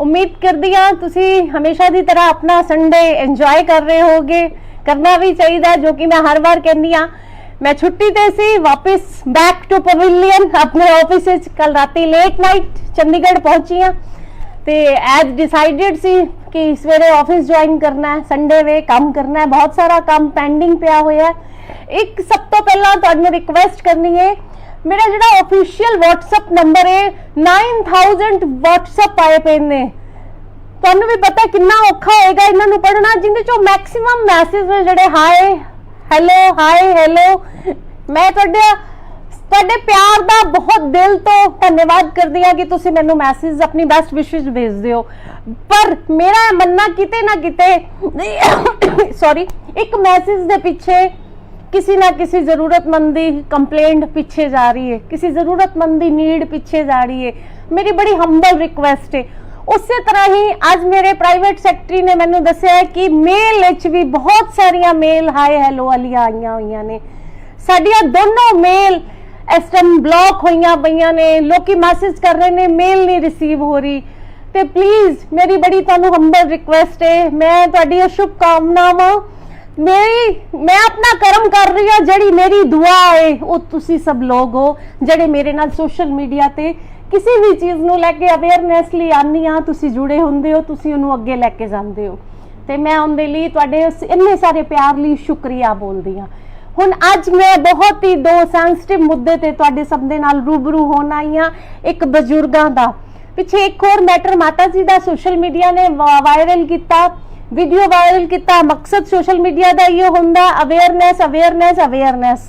ਉਮੀਦ ਕਰਦੀ ਹਾਂ ਤੁਸੀਂ ਹਮੇਸ਼ਾ ਦੀ ਤਰ੍ਹਾਂ ਆਪਣਾ ਸੰਡੇ ਇੰਜੋਏ ਕਰ ਰਹੇ ਹੋਗੇ ਕਰਨਾ ਵੀ ਚਾਹੀਦਾ, ਜੋ ਕਿ ਮੈਂ ਹਰ ਵਾਰ ਕਹਿੰਦੀ ਹਾਂ। ਮੈਂ ਛੁੱਟੀ ਤੇ ਸੀ, ਵਾਪਸ ਬੈਕ ਟੂ ਪਵੇਲੀਅਨ ਆਪਣੇ ਆਫਿਸ ਵਿੱਚ। ਕੱਲ ਰਾਤੀ ਲੇਟ ਨਾਈਟ ਚੰਡੀਗੜ੍ਹ ਪਹੁੰਚੀ ਹਾਂ। ਤੇ ਐਜ਼ ਡਿਸਾਈਡਡ ਸੀ ਕਿ ਸਵੇਰੇ ਆਫਿਸ ਜੁਆਇਨ ਕਰਨਾ ਹੈ ਸੰਡੇ ਵੇ ਕੰਮ ਕਰਨਾ ਹੈ। ਬਹੁਤ ਸਾਰਾ ਕੰਮ ਪੈਂਡਿੰਗ ਪਿਆ ਹੋਇਆ ਹੈ। ਇੱਕ ਸਭ ਤੋਂ ਪਹਿਲਾਂ ਤੁਹਾਨੂੰ ਰਿਕੁਐਸਟ ਕਰਨੀ ਹੈ ਮੇਰਾ ਜਿਹੜਾ ਆਫੀਸ਼ੀਅਲ WhatsApp ਨੰਬਰ ਹੈ 9000 WhatsApp ਆਏ ਪਏ ਨੇ। ਤੁਹਾਨੂੰ ਵੀ ਪਤਾ ਕਿੰਨਾ ਔਖਾ ਹੋਏਗਾ ਇਹਨਾਂ ਨੂੰ ਪੜਨਾ ਜਿੰਦੇ ਚੋਂ ਮੈਕਸਿਮਮ ਮੈਸੇਜ ਜਿਹੜੇ ਹਾਈ ਹੈਲੋ ਹਾਈ ਹੈਲੋ ਮੈਂ ਤੁਹਾਡੇ ਤੁਹਾਡੇ ਪਿਆਰ ਦਾ ਬਹੁਤ ਦਿਲ ਤੋਂ ਧੰਨਵਾਦ ਕਰਦੀ ਹਾਂ ਕਿ ਤੁਸੀਂ ਮੈਨੂੰ ਮੈਸੇਜ ਆਪਣੀ ਬੈਸਟ ਵਿਸ਼ੇਸ ਭੇਜਦੇ ਹੋ। ਪਰ ਮੇਰਾ ਇਹ ਮੰਨਣਾ ਕਿਤੇ ਨਾ ਕਿਤੇ ਸੌਰੀ ਇੱਕ ਮੈਸੇਜ ਦੇ ਪਿੱਛੇ ਕਿਸੇ ਨਾ ਕਿਸੇ ਜ਼ਰੂਰਤਮੰਦ ਦੀ ਕੰਪਲੇਂਟ ਪਿੱਛੇ ਜਾ ਰਹੀ ਹੈ ਕਿਸੇ ਜ਼ਰੂਰਤਮੰਦ ਦੀ ਨੀਡ ਪਿੱਛੇ ਜਾ ਰਹੀ ਹੈ ਮੇਰੀ ਬੜੀ ਹੰਬਲ ਰਿਕੁਐਸਟ ਹੈ ਉਸੇ ਤਰ੍ਹਾਂ ਹੀ ਅੱਜ ਮੇਰੇ ਪ੍ਰਾਈਵੇਟ ਸੈਕਟਰੀ ਨੇ ਮੈਨੂੰ ਦੱਸਿਆ ਕਿ ਮੇਲ ਵਿੱਚ ਵੀ ਬਹੁਤ ਸਾਰੀਆਂ ਮੇਲ ਹਾਈ ਹੈਲੋ ਵਾਲੀਆਂ ਆਈਆਂ ਹੋਈਆਂ ਨੇ ਸਾਡੀਆਂ ਦੋਨੋਂ ਮੇਲ ਇਸ ਟਾਈਮ ਬਲੌਕ ਹੋਈਆਂ ਪਈਆਂ ਨੇ ਲੋਕੀ ਮੈਸੇਜ ਕਰ ਰਹੇ ਨੇ ਮੇਲ ਨਹੀਂ ਰਿਸੀਵ ਹੋ ਰਹੀ ਤੇ ਪਲੀਜ਼ ਮੇਰੀ ਬੜੀ ਤੁਹਾਨੂੰ ਹੰਬਲ ਰਿਕੁਐਸਟ ਹੈ ਮੈਂ ਤੁਹਾਡੀਆਂ ਸ਼ੁਭ ਕਾਮਨਾਵਾਂ ਮੇਰੀ, ਮੈਂ ਆਪਣਾ ਕਰਮ ਕਰ ਰਹੀ ਹਾਂ, ਜਿਹੜੀ ਮੇਰੀ ਦੁਆ ਹੈ ਉਹ ਤੁਸੀਂ ਸਭ ਲੋਕ ਹੋ, ਜਿਹੜੇ ਮੇਰੇ ਨਾਲ ਸੋਸ਼ਲ ਮੀਡੀਆ ਤੇ ਕਿਸੇ ਵੀ ਚੀਜ਼ ਨੂੰ ਲੈ ਕੇ ਅਵੇਅਰਨੈਸ ਲਈ ਆਨੀ ਆ ਤੁਸੀਂ ਜੁੜੇ ਹੁੰਦੇ ਹੋ, ਤੁਸੀਂ ਉਹਨੂੰ ਅੱਗੇ ਲੈ ਕੇ ਜਾਂਦੇ ਹੋ। ਤੇ ਮੈਂ ਉਹਦੇ ਲਈ ਤੁਹਾਡੇ ਉਸ ਇੰਨੇ ਸਾਰੇ ਪਿਆਰ ਲਈ ਸ਼ੁਕਰੀਆ ਬੋਲਦੀ ਹਾਂ। ਹੁਣ ਅੱਜ ਮੈਂ ਬਹੁਤ ਹੀ ਦੋ ਸੈਂਸਿਟਿਵ ਮੁੱਦੇ ਤੇ ਤੁਹਾਡੇ ਸਭ ਦੇ ਨਾਲ ਰੂਬਰੂ ਹੋਣ ਆਈ ਹਾਂ, ਇੱਕ ਬਜ਼ੁਰਗਾਂ ਦਾ। ਪਿੱਛੇ ਇੱਕ ਹੋਰ ਮੈਟਰ ਮਾਤਾ ਜੀ ਦਾ ਸੋਸ਼ਲ ਮੀਡੀਆ ਨੇ ਵਾਇਰਲ ਕੀਤਾ। ਵੀਡੀਓ ਵਾਇਰਲ ਕੀਤਾ। ਮਕਸਦ ਸੋਸ਼ਲ ਮੀਡੀਆ ਦਾ ਇਹ ਹੁੰਦਾ। ਅਵੇਅਰਨੈਸ ਅਵੇਅਰਨੈਸ ਅਵੇਅਰਨੈਸ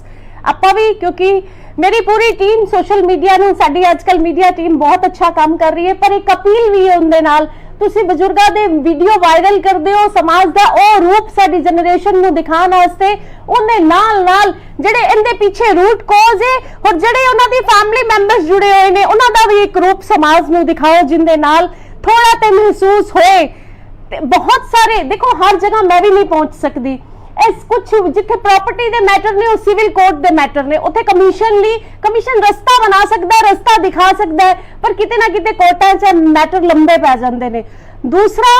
ਆਪਾਂ ਵੀ ਕਿਉਂਕਿ ਮੇਰੀ ਪੂਰੀ ਟੀਮ ਸੋਸ਼ਲ ਮੀਡੀਆ ਨੂੰ, ਸਾਡੀ ਅੱਜਕੱਲ ਮੀਡੀਆ ਟੀਮ ਬਹੁਤ ਅੱਛਾ ਕੰਮ ਕਰ ਰਹੀ ਹੈ, ਪਰ ਇੱਕ ਅਪੀਲ ਵੀ ਹੈ ਉਹਦੇ ਨਾਲ, ਤੁਸੀਂ ਬਜ਼ੁਰਗਾਂ ਦੇ ਵੀਡੀਓ ਵਾਇਰਲ ਕਰਦੇ ਹੋ, ਸਮਾਜ ਦਾ ਉਹ ਰੂਪ ਸਾਡੀ ਜਨਰੇਸ਼ਨ ਨੂੰ ਦਿਖਾਉਣ ਵਾਸਤੇ ਉਹਦੇ ਨਾਲ ਨਾਲ ਜਿਹੜੇ ਇਹਦੇ ਪਿੱਛੇ ਰੂਟ ਕੋਜ਼ ਹੈ ਔਰ ਜਿਹੜੇ ਉਹਨਾਂ ਦੀ ਫੈਮਿਲੀ ਮੈਂਬਰਸ ਜੁੜੇ ਹੋਏ ਨੇ, ਉਹਨਾਂ ਦਾ ਵੀ ਇੱਕ ਰੂਪ ਸਮਾਜ ਨੂੰ ਦਿਖਾਓ, ਜਿੰਦੇ ਨਾਲ ਥੋੜਾ ਤੇ ਮਹਿਸੂਸ ਹੋਏ। ਤੇ ਬਹੁਤ ਸਾਰੇ, ਦੇਖੋ, ਹਰ ਜਗ੍ਹਾ ਮੈਂ ਵੀ ਨਹੀਂ ਪਹੁੰਚ ਸਕਦੀ। ਇਸ ਕੁਝ ਜਿੱਥੇ ਪ੍ਰਾਪਰਟੀ ਦੇ ਮੈਟਰ ਨੇ, ਉਹ ਸਿਵਲ ਕੋਰਟ ਦੇ ਮੈਟਰ ਨੇ। ਉੱਥੇ ਕਮਿਸ਼ਨ ਲਈ ਕਮਿਸ਼ਨ ਰਸਤਾ ਬਣਾ ਸਕਦਾ, ਰਸਤਾ ਦਿਖਾ ਸਕਦਾ ਪਰ ਕਿਤੇ ਨਾ ਕਿਤੇ ਕੋਰਟਾਂ 'ਚ ਮੈਟਰ ਲੰਬੇ ਪੈ ਜਾਂਦੇ ਨੇ। ਦੂਸਰਾ,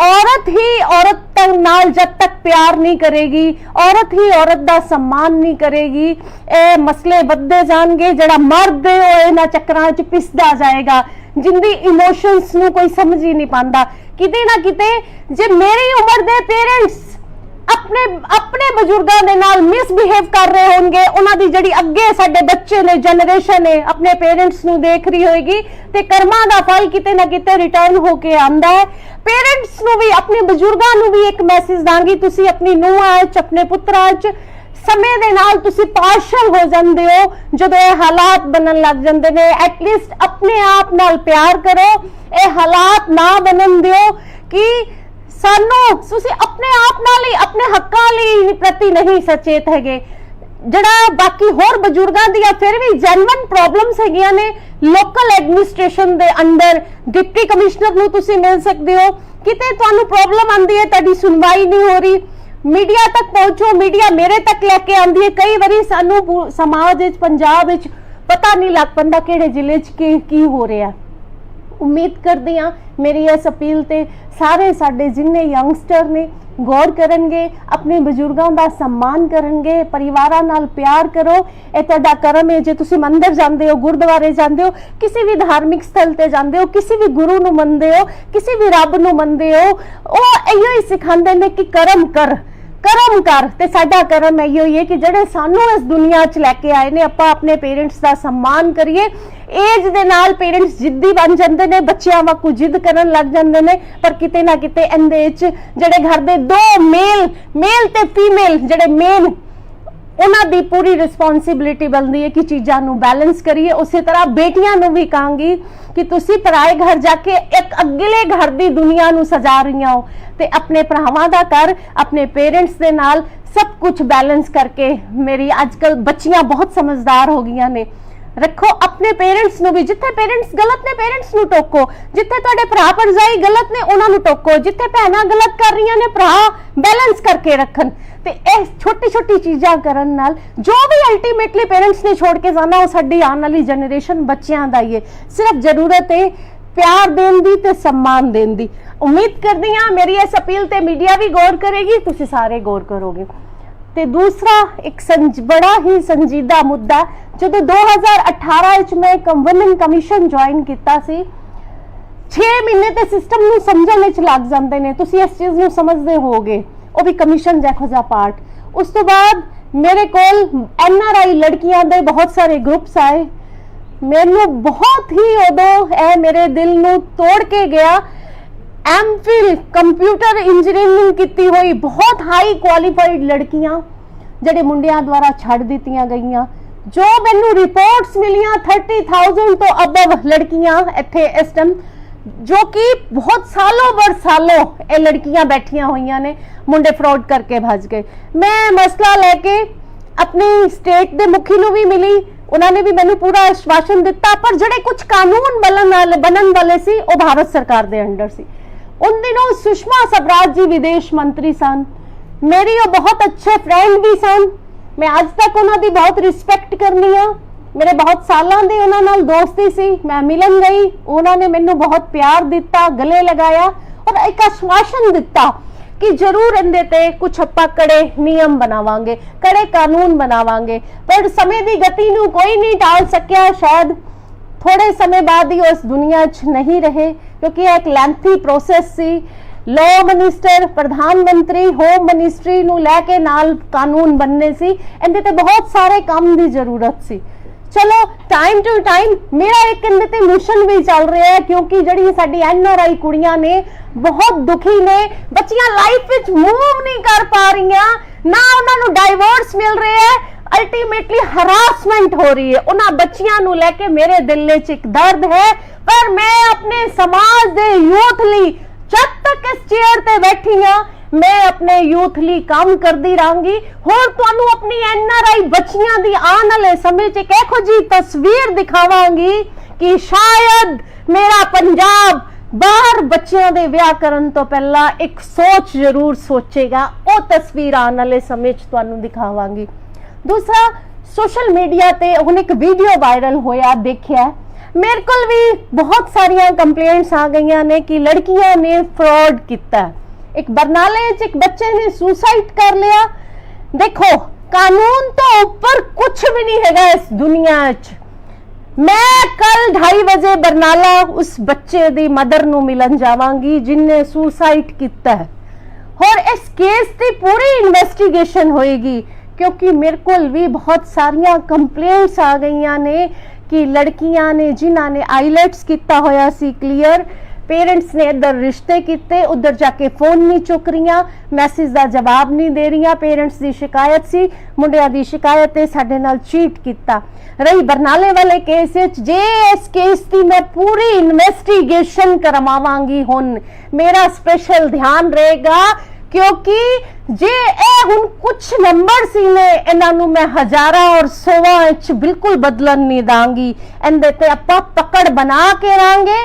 ਔਰਤ ਹੀ ਔਰਤ ਨਾਲ ਜਦ ਤੱਕ ਪਿਆਰ ਨਹੀਂ ਕਰੇਗੀ, ਔਰਤ ਹੀ ਔਰਤ ਦਾ ਸਨਮਾਨ ਨਹੀਂ ਕਰੇਗੀ, ਇਹ ਮਸਲੇ ਵੱਧਦੇ ਜਾਣਗੇ, ਜਿਹੜਾ ਮਰਦ ਹੈ, ਉਹ ਇਹਨਾਂ ਚੱਕਰਾਂ 'ਚ ਪਿਸਦਾ ਜਾਏਗਾ, ਜਿੰਦੀ ਇਮੋਸ਼ਨਸ ਨੂੰ ਕੋਈ ਸਮਝ ਹੀ ਨਹੀਂ ਪਾਉਂਦਾ। ਕਿਤੇ ਨਾ ਕਿਤੇ ਜੇ ਮੇਰੀ ਉਮਰ ਦੇ ਪੇਰੈਂਟਸ ਆਪਣੇ ਆਪਣੇ ਬਜ਼ੁਰਗਾਂ ਦੇ ਨਾਲ ਮਿਸਬਿਹੇਵ ਕਰ ਰਹੇ ਹੋਣਗੇ, ਉਹਨਾਂ ਦੀ ਜਿਹੜੀ ਅੱਗੇ ਸਾਡੇ ਬੱਚੇ ਨੇ ਜਨਰੇਸ਼ਨ ਨੇ ਆਪਣੇ ਪੇਰੈਂਟਸ ਨੂੰ ਦੇਖ ਰਹੀ ਹੋਏਗੀ ਤੇ ਕਰਮਾਂ ਦਾ ਫਲ ਕਿਤੇ ਨਾ ਕਿਤੇ ਰਿਟਰਨ ਹੋ ਕੇ ਆਂਦਾ ਹੈ। ਪੇਰੈਂਟਸ ਨੂੰ ਵੀ, ਆਪਣੇ ਬਜ਼ੁਰਗਾਂ ਨੂੰ ਵੀ ਇੱਕ ਮੈਸੇਜ ਦਾਂਗੀ, ਤੁਸੀਂ ਆਪਣੀ ਨੂੰਹਾਂ 'ਚ, ਆਪਣੇ ਪੁੱਤਰਾਂ 'ਚ ਸਮੇਂ ਦੇ ਨਾਲ ਤੁਸੀਂ ਪਾਰਸ਼ਲ ਹੋ ਜਾਂਦੇ ਹੋ। ਜਦੋਂ ਇਹ ਹਾਲਾਤ ਬਣਨ ਲੱਗ ਜਾਂਦੇ ਨੇ ਐਟਲੀਸਟ ਆਪਣੇ ਆਪ ਨਾਲ ਪਿਆਰ ਕਰੋ। ਇਹ ਹਾਲਾਤ ਨਾ ਬਣਨ ਦਿਓ ਕਿ ਸਾਨੂੰ ਤੁਸੀਂ ਆਪਣੇ ਆਪ ਨਾਲ ਹੀ, ਆਪਣੇ ਹੱਕਾਂ ਲਈ ਪ੍ਰਤੀ ਨਹੀਂ ਸਚੇਤ ਹੈਗੇ। ਜਿਹੜਾ ਬਾਕੀ ਹੋਰ ਬਜ਼ੁਰਗਾਂ ਦੀਆਂ ਫਿਰ ਵੀ ਜੈਨੂਇਨ ਪ੍ਰੋਬਲਮਸ ਹੈਗੀਆਂ ਨੇ ਲੋਕਲ ਐਡਮਿਨਿਸਟ੍ਰੇਸ਼ਨ ਦੇ ਅੰਦਰ ਡਿਪਟੀ ਕਮਿਸ਼ਨਰ ਨੂੰ ਤੁਸੀਂ ਮਿਲ ਸਕਦੇ ਹੋ। ਕਿਤੇ ਤੁਹਾਨੂੰ ਪ੍ਰੋਬਲਮ ਆਂਦੀ ਹੈ, ਤੁਹਾਡੀ ਸੁਣਵਾਈ ਨਹੀਂ ਹੋ ਰਹੀ। ਮੀਡੀਆ ਤੱਕ ਪਹੁੰਚੋ, ਮੀਡੀਆ ਮੇਰੇ ਤੱਕ ਲੈ ਕੇ ਆਂਦੀ ਹੈ। ਕਈ ਵਾਰੀ ਸਾਨੂੰ ਸਮਾਜ ਵਿੱਚ, ਪੰਜਾਬ ਵਿੱਚ ਪਤਾ ਨਹੀਂ ਲੱਗ ਪੰਦਾ ਕਿਹੜੇ ਜ਼ਿਲ੍ਹੇ 'ਚ ਕੀ ਕੀ ਹੋ ਰਿਹਾ। ਉਮੀਦ ਕਰਦੇ ਹਾਂ ਮੇਰੀ ਇਸ ਅਪੀਲ ਤੇ ਸਾਰੇ ਸਾਡੇ ਜਿੰਨੇ ਯੰਗਸਟਰ ਨੇ, ਗੌਰ ਕਰਨਗੇ, ਆਪਣੇ ਬਜ਼ੁਰਗਾਂ ਦਾ ਸਨਮਾਨ ਕਰਨਗੇ, ਪਰਿਵਾਰਾਂ ਨਾਲ ਪਿਆਰ ਕਰੋ। ਇਹ ਤੁਹਾਡਾ ਕਰਮ ਹੈ। ਜੇ ਤੁਸੀਂ ਮੰਦਰ ਜਾਂਦੇ ਹੋ, ਗੁਰਦੁਆਰੇ ਜਾਂਦੇ ਹੋ, ਕਿਸੇ ਵੀ ਧਾਰਮਿਕ ਸਥਲ ਤੇ ਜਾਂਦੇ ਹੋ, ਕਿਸੇ ਵੀ ਗੁਰੂ ਨੂੰ ਮੰਨਦੇ ਹੋ, ਕਿਸੇ ਵੀ ਰੱਬ ਨੂੰ ਮੰਨਦੇ ਹੋ, ਉਹ ਇਹੋ ਹੀ ਸਿਖਾਉਂਦੇ ਨੇ ਕਿ ਕਰਮ ਕਰ। ਕਰਮ ਕਰ ਤੇ ਸਾਡਾ ਕਰਮ ਇਹੋ ਹੀ ਹੈ ਕਿ ਜਿਹੜੇ ਸਾਨੂੰ ਇਸ ਦੁਨੀਆ 'ਚ ਲੈ ਕੇ ਆਏ ਨੇ, ਆਪਾਂ ਆਪਣੇ ਪੇਰੈਂਟਸ ਦਾ ਸਨਮਾਨ ਕਰੀਏ। ਏਜ ਦੇ ਨਾਲ ਪੇਰੈਂਟਸ ਜਿੱਦੀ ਬਣ ਜਾਂਦੇ ਨੇ, ਬੱਚਿਆਂ ਵਾਂਗੂ ਜਿੱਦ ਕਰਨ ਲੱਗ ਜਾਂਦੇ ਨੇ, ਪਰ ਕਿਤੇ ਨਾ ਕਿਤੇ ਇਹਦੇ 'ਚ ਜਿਹੜੇ ਘਰ ਦੇ ਦੋ ਮੇਲ ਮੇਲ ਤੇ ਫੀਮੇਲ ਜਿਹੜੇ ਮੇਨ ਉਹਨਾਂ ਦੀ ਪੂਰੀ ਰਿਸਪੌਂਸਿਬਿਲਿਟੀ ਬਣਦੀ ਹੈ ਕਿ ਚੀਜ਼ਾਂ ਨੂੰ ਬੈਲੈਂਸ ਕਰੀਏ। ਉਸੇ ਤਰ੍ਹਾਂ ਬੇਟੀਆਂ ਨੂੰ ਵੀ ਕਹਾਂਗੀ ਕਿ ਤੁਸੀਂ ਪਰਾਏ ਘਰ ਜਾ ਕੇ ਇੱਕ ਅਗਲੇ ਘਰ ਦੀ ਦੁਨੀਆ ਨੂੰ ਸਜਾ ਰਹੀਆਂ ਹੋ ਤੇ ਆਪਣੇ ਭਰਾਵਾਂ ਦਾ ਕਰ ਆਪਣੇ ਪੇਰੈਂਟਸ ਦੇ ਨਾਲ ਸਭ ਕੁਝ ਬੈਲੈਂਸ ਕਰਕੇ ਮੇਰੀ ਅੱਜਕੱਲ ਬੱਚੀਆਂ ਬਹੁਤ ਸਮਝਦਾਰ ਹੋ ਗਈਆਂ ਨੇ। ਰੱਖੋ ਆਪਣੇ ਪੇਰੈਂਟਸ ਨੂੰ ਵੀ, ਜਿੱਥੇ ਪੇਰੈਂਟਸ ਗਲਤ ਨੇ ਪੇਰੈਂਟਸ ਨੂੰ ਟੋਕੋ। ਜਿੱਥੇ ਤੁਹਾਡੇ ਭਰਾ ਭਰਜਾਈ ਗਲਤ ਨੇ, ਉਹਨਾਂ ਨੂੰ ਟੋਕੋ। ਜਿੱਥੇ ਭੈਣਾਂ ਗਲਤ ਕਰ ਰਹੀਆਂ ਨੇ, ਭਰਾ ਬੈਲੈਂਸ ਕਰਕੇ ਰੱਖਣ। ਤੇ ਇਹ ਛੋਟੀ ਛੋਟੀ ਚੀਜ਼ਾਂ ਕਰਨ ਨਾਲ ਜੋ ਵੀ ਅਲਟੀਮੇਟਲੀ ਪੇਰੈਂਟਸ ਨੇ ਛੋੜ ਕੇ ਜਾਣਾ, ਉਹ ਸਾਡੀ ਆਉਣ ਵਾਲੀ ਜਨਰੇਸ਼ਨ ਬੱਚਿਆਂ ਦਾ ਹੀ ਹੈ। ਸਿਰਫ ਜ਼ਰੂਰਤ ਹੈ ਪਿਆਰ ਦੇਣ ਦੀ ਤੇ ਸਨਮਾਨ ਦੇਣ ਦੀ। ਉਮੀਦ ਕਰਦੀ ਹਾਂ ਮੇਰੀ ਇਸ ਅਪੀਲ ਤੇ ਮੀਡੀਆ ਵੀ ਗੌਰ ਕਰੇਗੀ, ਤੁਸੀਂ ਸਾਰੇ ਗੌਰ ਕਰੋਗੇ। ਤੇ ਦੂਸਰਾ ਇੱਕ ਬੜਾ ਹੀ ਸੰਜੀਦਾ ਮੁੱਦਾ, ਜਦੋਂ 2018 ਵਿੱਚ ਮੈਂ ਇੱਕ ਕਮਿਸ਼ਨ ਜੁਆਇਨ ਕੀਤਾ ਸੀ 6 ਮਹੀਨੇ ਤੇ ਸਿਸਟਮ ਨੂੰ ਸਮਝਣ ਵਿੱਚ ਲੱਗ ਜਾਂਦੇ ਨੇ। ਤੁਸੀਂ ਇਸ ਚੀਜ਼ ਨੂੰ ਸਮਝਦੇ ਹੋਗੇ ਉਹ ਵੀ ਕਮਿਸ਼ਨ ਜਿਹੋ ਜਿਹਾ ਪਾਰਟ। ਉਸ ਤੋਂ ਬਾਅਦ ਮੇਰੇ ਕੋਲ ਐਨ ਆਰ ਆਈ ਲੜਕੀਆਂ ਦੇ ਬਹੁਤ ਸਾਰੇ ਗਰੁੱਪਸ ਆਏ। ਮੈਨੂੰ ਬਹੁਤ ਹੀ ਉਦੋਂ ਇਹ ਮੇਰੇ ਦਿਲ ਨੂੰ ਤੋੜ ਕੇ ਗਿਆ ਐਮਫਿਲ ਕੰਪਿਊਟਰ ਇੰਜੀਨੀਅਰਿੰਗ ਕੀਤੀ ਹੋਈ ਬਹੁਤ ਹਾਈ ਕੁਆਲੀਫਾਈਡ ਲੜਕੀਆਂ ਜਿਹੜੇ ਮੁੰਡਿਆਂ ਦੁਆਰਾ ਛੱਡ ਦਿੱਤੀਆਂ ਗਈਆਂ, ਜੋ ਮੈਨੂੰ ਰਿਪੋਰਟਸ ਮਿਲੀਆਂ 30000 ਤੋਂ ਅਬਵ ਲੜਕੀਆਂ ਇੱਥੇ ਇਸ ਟਾਈਮ ਜੋ ਕਿ ਬਹੁਤ ਸਾਲੋਂ ਬਰ ਸਾਲੋਂ ਇਹ ਲੜਕੀਆਂ ਬੈਠੀਆਂ ਹੋਈਆਂ ਨੇ, ਮੁੰਡੇ ਫਰਾਡ ਕਰਕੇ ਭੱਜ ਗਏ। ਮੈਂ ਮਸਲਾ ਲੈ ਕੇ ਆਪਣੀ ਸਟੇਟ ਦੇ ਮੁਖੀ ਨੂੰ ਵੀ ਮਿਲੀ, ਉਹਨਾਂ ਨੇ ਵੀ ਮੈਨੂੰ ਪੂਰਾ ਆਸ਼ਵਾਸਨ ਦਿੱਤਾ, ਪਰ ਜਿਹੜੇ ਕੁਝ ਕਾਨੂੰਨ ਬਣਨ ਵਾਲੇ ਬਣਨ ਵਾਲੇ ਸੀ, ਉਹ ਭਾਰਤ ਸਰਕਾਰ ਦੇ ਅੰਡਰ ਸੀ। ਉਨ ਦਿਨੋਂ ਸੁਸ਼ਮਾ ਸਵਰਾਜ ਜੀ ਵਿਦੇਸ਼ ਮੰਤਰੀ ਸਨ ਮੇਰੀ ਉਹ ਬਹੁਤ ਅੱਛੇ ਫਰੈਂਡ ਵੀ ਸਨ ਮੈਂ ਅੱਜ ਤੱਕ ਉਹਨਾਂ ਦੀ ਬਹੁਤ ਰਿਸਪੈਕਟ ਕਰਨੀ ਆ ਮੇਰੇ ਬਹੁਤ ਸਾਲਾਂ ਦੀ ਉਹਨਾਂ ਨਾਲ ਦੋਸਤੀ ਸੀ ਮੈਂ ਮਿਲਣ ਗਈ ਉਹਨਾਂ ਨੇ ਮੈਨੂੰ ਬਹੁਤ ਪਿਆਰ ਦਿੱਤਾ ਗਲੇ ਲਗਾਇਆ ਔਰ ਇੱਕ ਆਸ਼ਵਾਸਨ ਦਿੱਤਾ ਕਿ ਜ਼ਰੂਰ ਇਹਦੇ ਤੇ ਕੁਝ ਆਪਾਂ ਕੜੇ ਨਿਯਮ ਬਣਾਵਾਂਗੇ ਕੜੇ ਕਾਨੂੰਨ ਬਣਾਵਾਂਗੇ ਪਰ ਸਮੇਂ ਦੀ ਗਤੀ ਨੂੰ ਕੋਈ ਨਹੀਂ ਟਾਲ ਸਕਿਆ ਸ਼ਾਇਦ ਥੋੜੇ ਸਮੇਂ ਬਾਅਦ ਹੀ ਉਹ ਇਸ ਦੁਨੀਆ 'ਚ ਨਹੀਂ ਰਹੇ ਕਿਉਂਕਿ ਇਹ ਇੱਕ ਲੈਂਥੀ ਪ੍ਰੋਸੈਸ ਸੀ। ਲਾਅ ਮਿਨਿਸਟਰ ਪ੍ਰਧਾਨ ਮੰਤਰੀ ਹੋਮ ਮਿਨਿਸਟਰੀ ਨੂੰ ਲੈ ਕੇ ਨਾਲ ਕਾਨੂੰਨ ਬਣਨੇ ਸੀ। ਇਹਦੇ ਤੇ ਬਹੁਤ ਸਾਰੇ ਕੰਮ ਦੀ ਜ਼ਰੂਰਤ ਸੀ। ਚਲੋ ਟਾਈਮ ਟੂ ਟਾਈਮ ਮੇਰਾ ਇੱਕ ਇਹਦੇ ਤੇ ਮਿਸ਼ਨ ਵੀ ਚੱਲ ਰਿਹਾ ਹੈ, ਕਿਉਂਕਿ ਜਿਹੜੀ ਸਾਡੀ ਐਨ ਕੁੜੀਆਂ ਨੇ ਬਹੁਤ ਦੁਖੀ ਨੇ। ਬੱਚੀਆਂ ਲਾਈਫ ਵਿੱਚ ਮੂਵ ਨਹੀਂ ਕਰ ਪਾ ਰਹੀਆਂ। ਨਾ ਉਹਨਾਂ ਨੂੰ ਡਾਈਵੋਰਸ ਮਿਲ ਰਿਹਾ ਹੈ। ਅਲਟੀਮੇਟਲੀ ਹਰਾਸਮੈਂਟ ਹੋ ਰਹੀ ਹੈ। ਉਹਨਾਂ ਬੱਚੀਆਂ ਨੂੰ ਲੈ ਕੇ ਮੇਰੇ ਦਿਲ ਵਿੱਚ ਇੱਕ ਦਰਦ ਹੈ। ਪਰ ਮੈਂ ਆਪਣੇ ਸਮਾਜ ਦੇ ਯੂਥ ਲਈ ਜਦ ਤੱਕ ਇਸ ਚੇਅਰ ਤੇ ਬੈਠੀ ਹਾਂ, ਮੈਂ ਆਪਣੇ ਯੂਥ ਲਈ ਕੰਮ ਕਰਦੀ ਰਹਾਂਗੀ। ਹੋਰ ਤੁਹਾਨੂੰ ਆਪਣੀ ਐਨ ਬੱਚੀਆਂ ਦੀ ਆਉਣ ਵਾਲੇ ਸਮੇਂ 'ਚ ਇੱਕ ਜੀ ਤਸਵੀਰ ਦਿਖਾਵਾਂਗੀ ਕਿ ਸ਼ਾਇਦ ਮੇਰਾ ਪੰਜਾਬ ਬਾਹਰ ਬੱਚਿਆਂ ਦੇ ਵਿਆਹ ਕਰਨ ਤੋਂ ਪਹਿਲਾਂ ਇੱਕ ਸੋਚ ਜ਼ਰੂਰ ਸੋਚੇਗਾ। ਉਹ ਤਸਵੀਰ ਆਉਣ ਵਾਲੇ ਸਮੇਂ 'ਚ ਤੁਹਾਨੂੰ ਦਿਖਾਵਾਂਗੀ। ਦੂਸਰਾ, ਸੋਸ਼ਲ ਮੀਡੀਆ ਤੇ ਹੁਣ ਇੱਕ ਵੀਡੀਓ ਵਾਇਰਲ ਹੋਇਆ, ਦੇਖਿਆ ਮੇਰੇ ਕੋਲ ਵੀ ਬਹੁਤ ਸਾਰੀਆਂ ਕੰਪਲੇਂਟਸ ਆ ਗਈਆਂ ਨੇ ਕਿ ਲੜਕੀਆਂ ਨੇ ਫਰਾਡ ਕੀਤਾ। ਇੱਕ ਬਰਨਾਲੇ 'ਚ ਇੱਕ ਬੱਚੇ ਨੇ ਸੁਸਾਈਡ ਕਰ ਲਿਆ। ਦੇਖੋ, ਕਾਨੂੰਨ ਤੋਂ ਉੱਪਰ ਕੁਝ ਵੀ ਨਹੀਂ ਹੈਗਾ ਇਸ ਦੁਨੀਆ 'ਚ। ਮੈਂ ਕੱਲ 2:30 ਵਜੇ ਬਰਨਾਲਾ ਉਸ ਬੱਚੇ ਦੀ ਮਦਰ ਨੂੰ ਮਿਲਣ ਜਾਵਾਂਗੀ ਜਿਨੇ ਸੁਸਾਈਡ ਕੀਤਾ ਹੈ। ਔਰ ਇਸ ਕੇਸ ਦੀ ਪੂਰੀ ਇਨਵੈਸਟੀਗੇਸ਼ਨ ਹੋਏਗੀ ਕਿਉਂਕਿ ਮੇਰੇ ਕੋਲ ਵੀ ਬਹੁਤ ਸਾਰੀਆਂ ਕੰਪਲੇਂਟਸ ਆ ਗਈਆਂ ਨੇ ਕਿ ਲੜਕੀਆਂ ਨੇ, ਜਿਨ੍ਹਾਂ ਨੇ ਆਈਲੈਟਸ ਕੀਤਾ ਹੋਇਆ ਸੀ, ਕਲੀਅਰ। ਪੇਰੈਂਟਸ ਨੇ ਇੱਧਰ ਰਿਸ਼ਤੇ ਕੀਤੇ, ਉੱਧਰ ਜਾ ਕੇ ਫੋਨ ਨਹੀਂ ਚੁੱਕ ਰਹੀਆਂ, ਮੈਸੇਜ ਦਾ ਜਵਾਬ ਨਹੀਂ ਦੇ ਰਹੀਆਂ। ਪੇਰੈਂਟਸ ਦੀ ਸ਼ਿਕਾਇਤ ਸੀ, ਮੁੰਡਿਆਂ ਦੀ ਸ਼ਿਕਾਇਤ ਤੇ ਸਾਡੇ ਨਾਲ ਚੀਟ ਕੀਤਾ। ਰਹੀ ਬਰਨਾਲੇ ਵਾਲੇ ਕੇਸ ਵਿੱਚ, ਜੇ ਇਸ ਕੇਸ ਦੀ ਮੈਂ ਪੂਰੀ ਇਨਵੈਸਟੀਗੇਸ਼ਨ ਕਰਵਾਵਾਂਗੀ ਹੁਣ, ਮੇਰਾ ਸਪੈਸ਼ਲ ਧਿਆਨ ਰਹੇਗਾ, ਕਿਉਂਕਿ ਜੇ ਇਹ ਹੁਣ ਕੁਝ ਨੰਬਰ ਸੀ ਨੇ ਇਹਨਾਂ ਨੂੰ ਮੈਂ ਹਜ਼ਾਰਾਂ ਔਰ ਸੋਵਾਂ ਵਿੱਚ ਬਿਲਕੁਲ ਬਦਲਣ ਨਹੀਂ ਦਾਂਗੀ। ਇਹਦੇ ਤੇ ਆਪਾਂ ਪਕੜ ਬਣਾ ਕੇ ਰਾਂਗੇ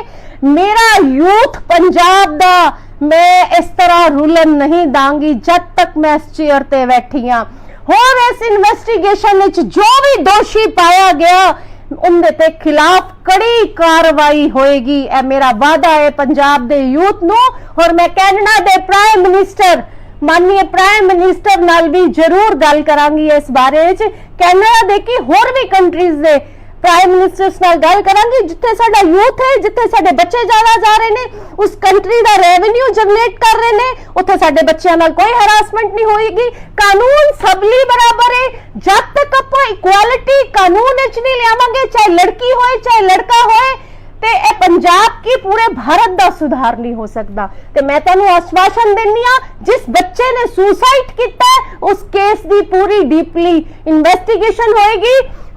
ਮੇਰਾ ਯੂਥ ਪੰਜਾਬ ਦਾ ਮੈਂ ਇਸ ਤਰ੍ਹਾਂ ਰੁਲਨ ਨਹੀਂ ਦਾਂਗੀ ਜਦ ਤੱਕ ਮੈਂ ਇਸ ਚੇਅਰ ਤੇ ਬੈਠੀ ਹਾਂ। ਹੋਰ ਇਸ ਇਨਵੈਸਟੀਗੇਸ਼ਨ ਵਿੱਚ ਜੋ ਵੀ ਦੋਸ਼ੀ ਪਾਇਆ ਗਿਆ, ਉਹਦੇ ਤੇ ਖਿਲਾਫ ਕੜੀ ਕਾਰਵਾਈ ਹੋਏਗੀ। ਇਹ ਮੇਰਾ ਵਾਅਦਾ ਹੈ ਪੰਜਾਬ ਦੇ ਯੂਥ ਨੂੰ। ਔਰ ਮੈਂ ਕੈਨੇਡਾ ਦੇ ਪ੍ਰਾਈਮ ਮਿਨਿਸਟਰ ਮਾਨਨੀय ਪ੍ਰਾਈਮ ਮਿਨਿਸਟਰ ਨਾਲ ਵੀ ਜ਼ਰੂਰ ਗੱਲ ਕਰਾਂਗੀ ਇਸ ਬਾਰੇ ਵਿੱਚ। ਕੈਨੇਡਾ ਦੇ ਕੀ ਹੋਰ ਵੀ ਕੰਟਰੀਜ਼ ਦੇ ਪ੍ਰਾਈਮ ਮਿਨਿਸਟਰਸ ਨਾਲ ਗੱਲ ਕਰਾਂਗੀ, ਜਿੱਥੇ ਸਾਡਾ ਯੂਥ ਹੈ, ਜਿੱਥੇ ਸਾਡੇ ਬੱਚੇ ਜ਼ਿਆਦਾ ਜਾ ਰਹੇ ਨੇ, ਉਸ ਕੰਟਰੀ ਦਾ ਰੈਵਨਿਊ ਜਨਰੇਟ ਕਰ ਰਹੇ ਨੇ, ਉੱਥੇ ਸਾਡੇ ਬੱਚਿਆਂ ਨਾਲ ਕੋਈ ਹਰਾਸਮੈਂਟ ਨਹੀਂ ਹੋਏਗੀ। ਕਾਨੂੰਨ ਸਭ ਲਈ ਬਰਾਬਰ ਹੈ। ਜਦ ਤੱਕ ਆਪਾਂ ਇਕੁਐਲਿਟੀ ਕਾਨੂੰਨ ਵਿੱਚ ਨਹੀਂ ਲਿਆਵਾਂਗੇ, ਚਾਹੇ ਲੜਕੀ ਹੋਏ, ਚਾਹੇ ਲੜਕਾ ਹੋਏ ਤੇ ਇਹ ਪੰਜਾਬ ਕੀ ਪੂਰੇ ਭਾਰਤ ਦਾ ਸੁਧਾਰ ਨਹੀਂ ਹੋ ਸਕਦਾ? ਤੇ ਮੈਂ ਤੁਹਾਨੂੰ ਆਸ਼ਵਾਸਨ ਦਿੰਨੀ ਆ ਜਿਸ ਬੱਚੇ ਨੇ ਸੁਸਾਈਡ ਕੀਤਾ ਉਸ ਕੇਸ ਦੀ ਪੂਰੀ ਡੀਪਲੀ ਇਨਵੈਸਟੀਗੇਸ਼ਨ ਹੋਏਗੀ।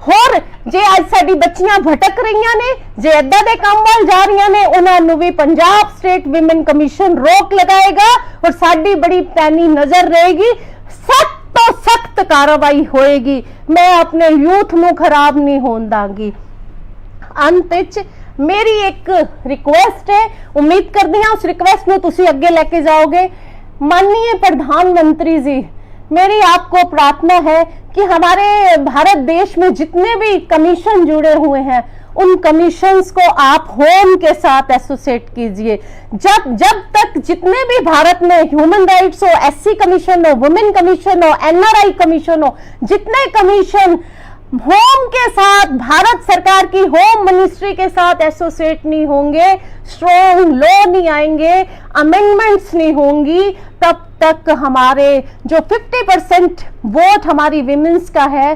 ਹੋਰ, ਜੇ ਅੱਜ ਸਾਡੀ ਬੱਚੀਆਂ ਭਟਕ ਰਹੀਆਂ ਨੇ, ਜੇ ਏਦਾਂ ਦੇ ਕੰਮ ਵੱਲ ਜਾ ਰਹੀਆਂ ਨੇ, ਉਹਨਾਂ ਨੂੰ ਵੀ ਪੰਜਾਬ ਸਟੇਟ ਵਿਮਨ ਕਮਿਸ਼ਨ ਰੋਕ ਲਗਾਏਗਾ ਔਰ ਸਾਡੀ ਬੜੀ ਪੈਨੀ ਨਜ਼ਰ ਰਹੇਗੀ। ਸਖਤ ਤੋਂ ਸਖਤ ਕਾਰਵਾਈ ਹੋਏਗੀ। ਮੈਂ ਆਪਣੇ ਯੂਥ ਨੂੰ ਖਰਾਬ ਨਹੀਂ ਹੋਣ ਦਾਂਗੀ। ਅੰਤ ਵਿੱਚ ਮੇਰੀ ਇੱਕ ਰਿਕੁਐਸਟ ਹੈ ਉਮੀਦ ਕਰਦੀ ਹਾਂ ਉਸ ਰਿਕੁਐਸਟ ਨੂੰ ਤੁਸੀਂ ਅੱਗੇ ਲੈ ਕੇ ਜਾਓਗੇ माननीय प्रधानमंत्री जी मेरी आपको प्रार्थना है कि हमारे भारत देश में जितने भी कमीशन जुड़े हुए हैं उन कमीशंस को आप होम के साथ एसोसिएट कीजिए जब जब तक जितने भी भारत में ह्यूमन राइट्स हो एससी कमीशन हो वुमेन कमीशन हो एनआरआई कमीशन हो जितने कमीशन होम के साथ, भारत सरकार की होम मिनिस्ट्री के साथ एसोसिएट नहीं होंगे स्ट्रॉन्ग लॉ नहीं आएँगे अमेंडमेंट्स नहीं होंगी, तब तक हमारे जो 50 परसेंट वोट हमारी विमेंस का है,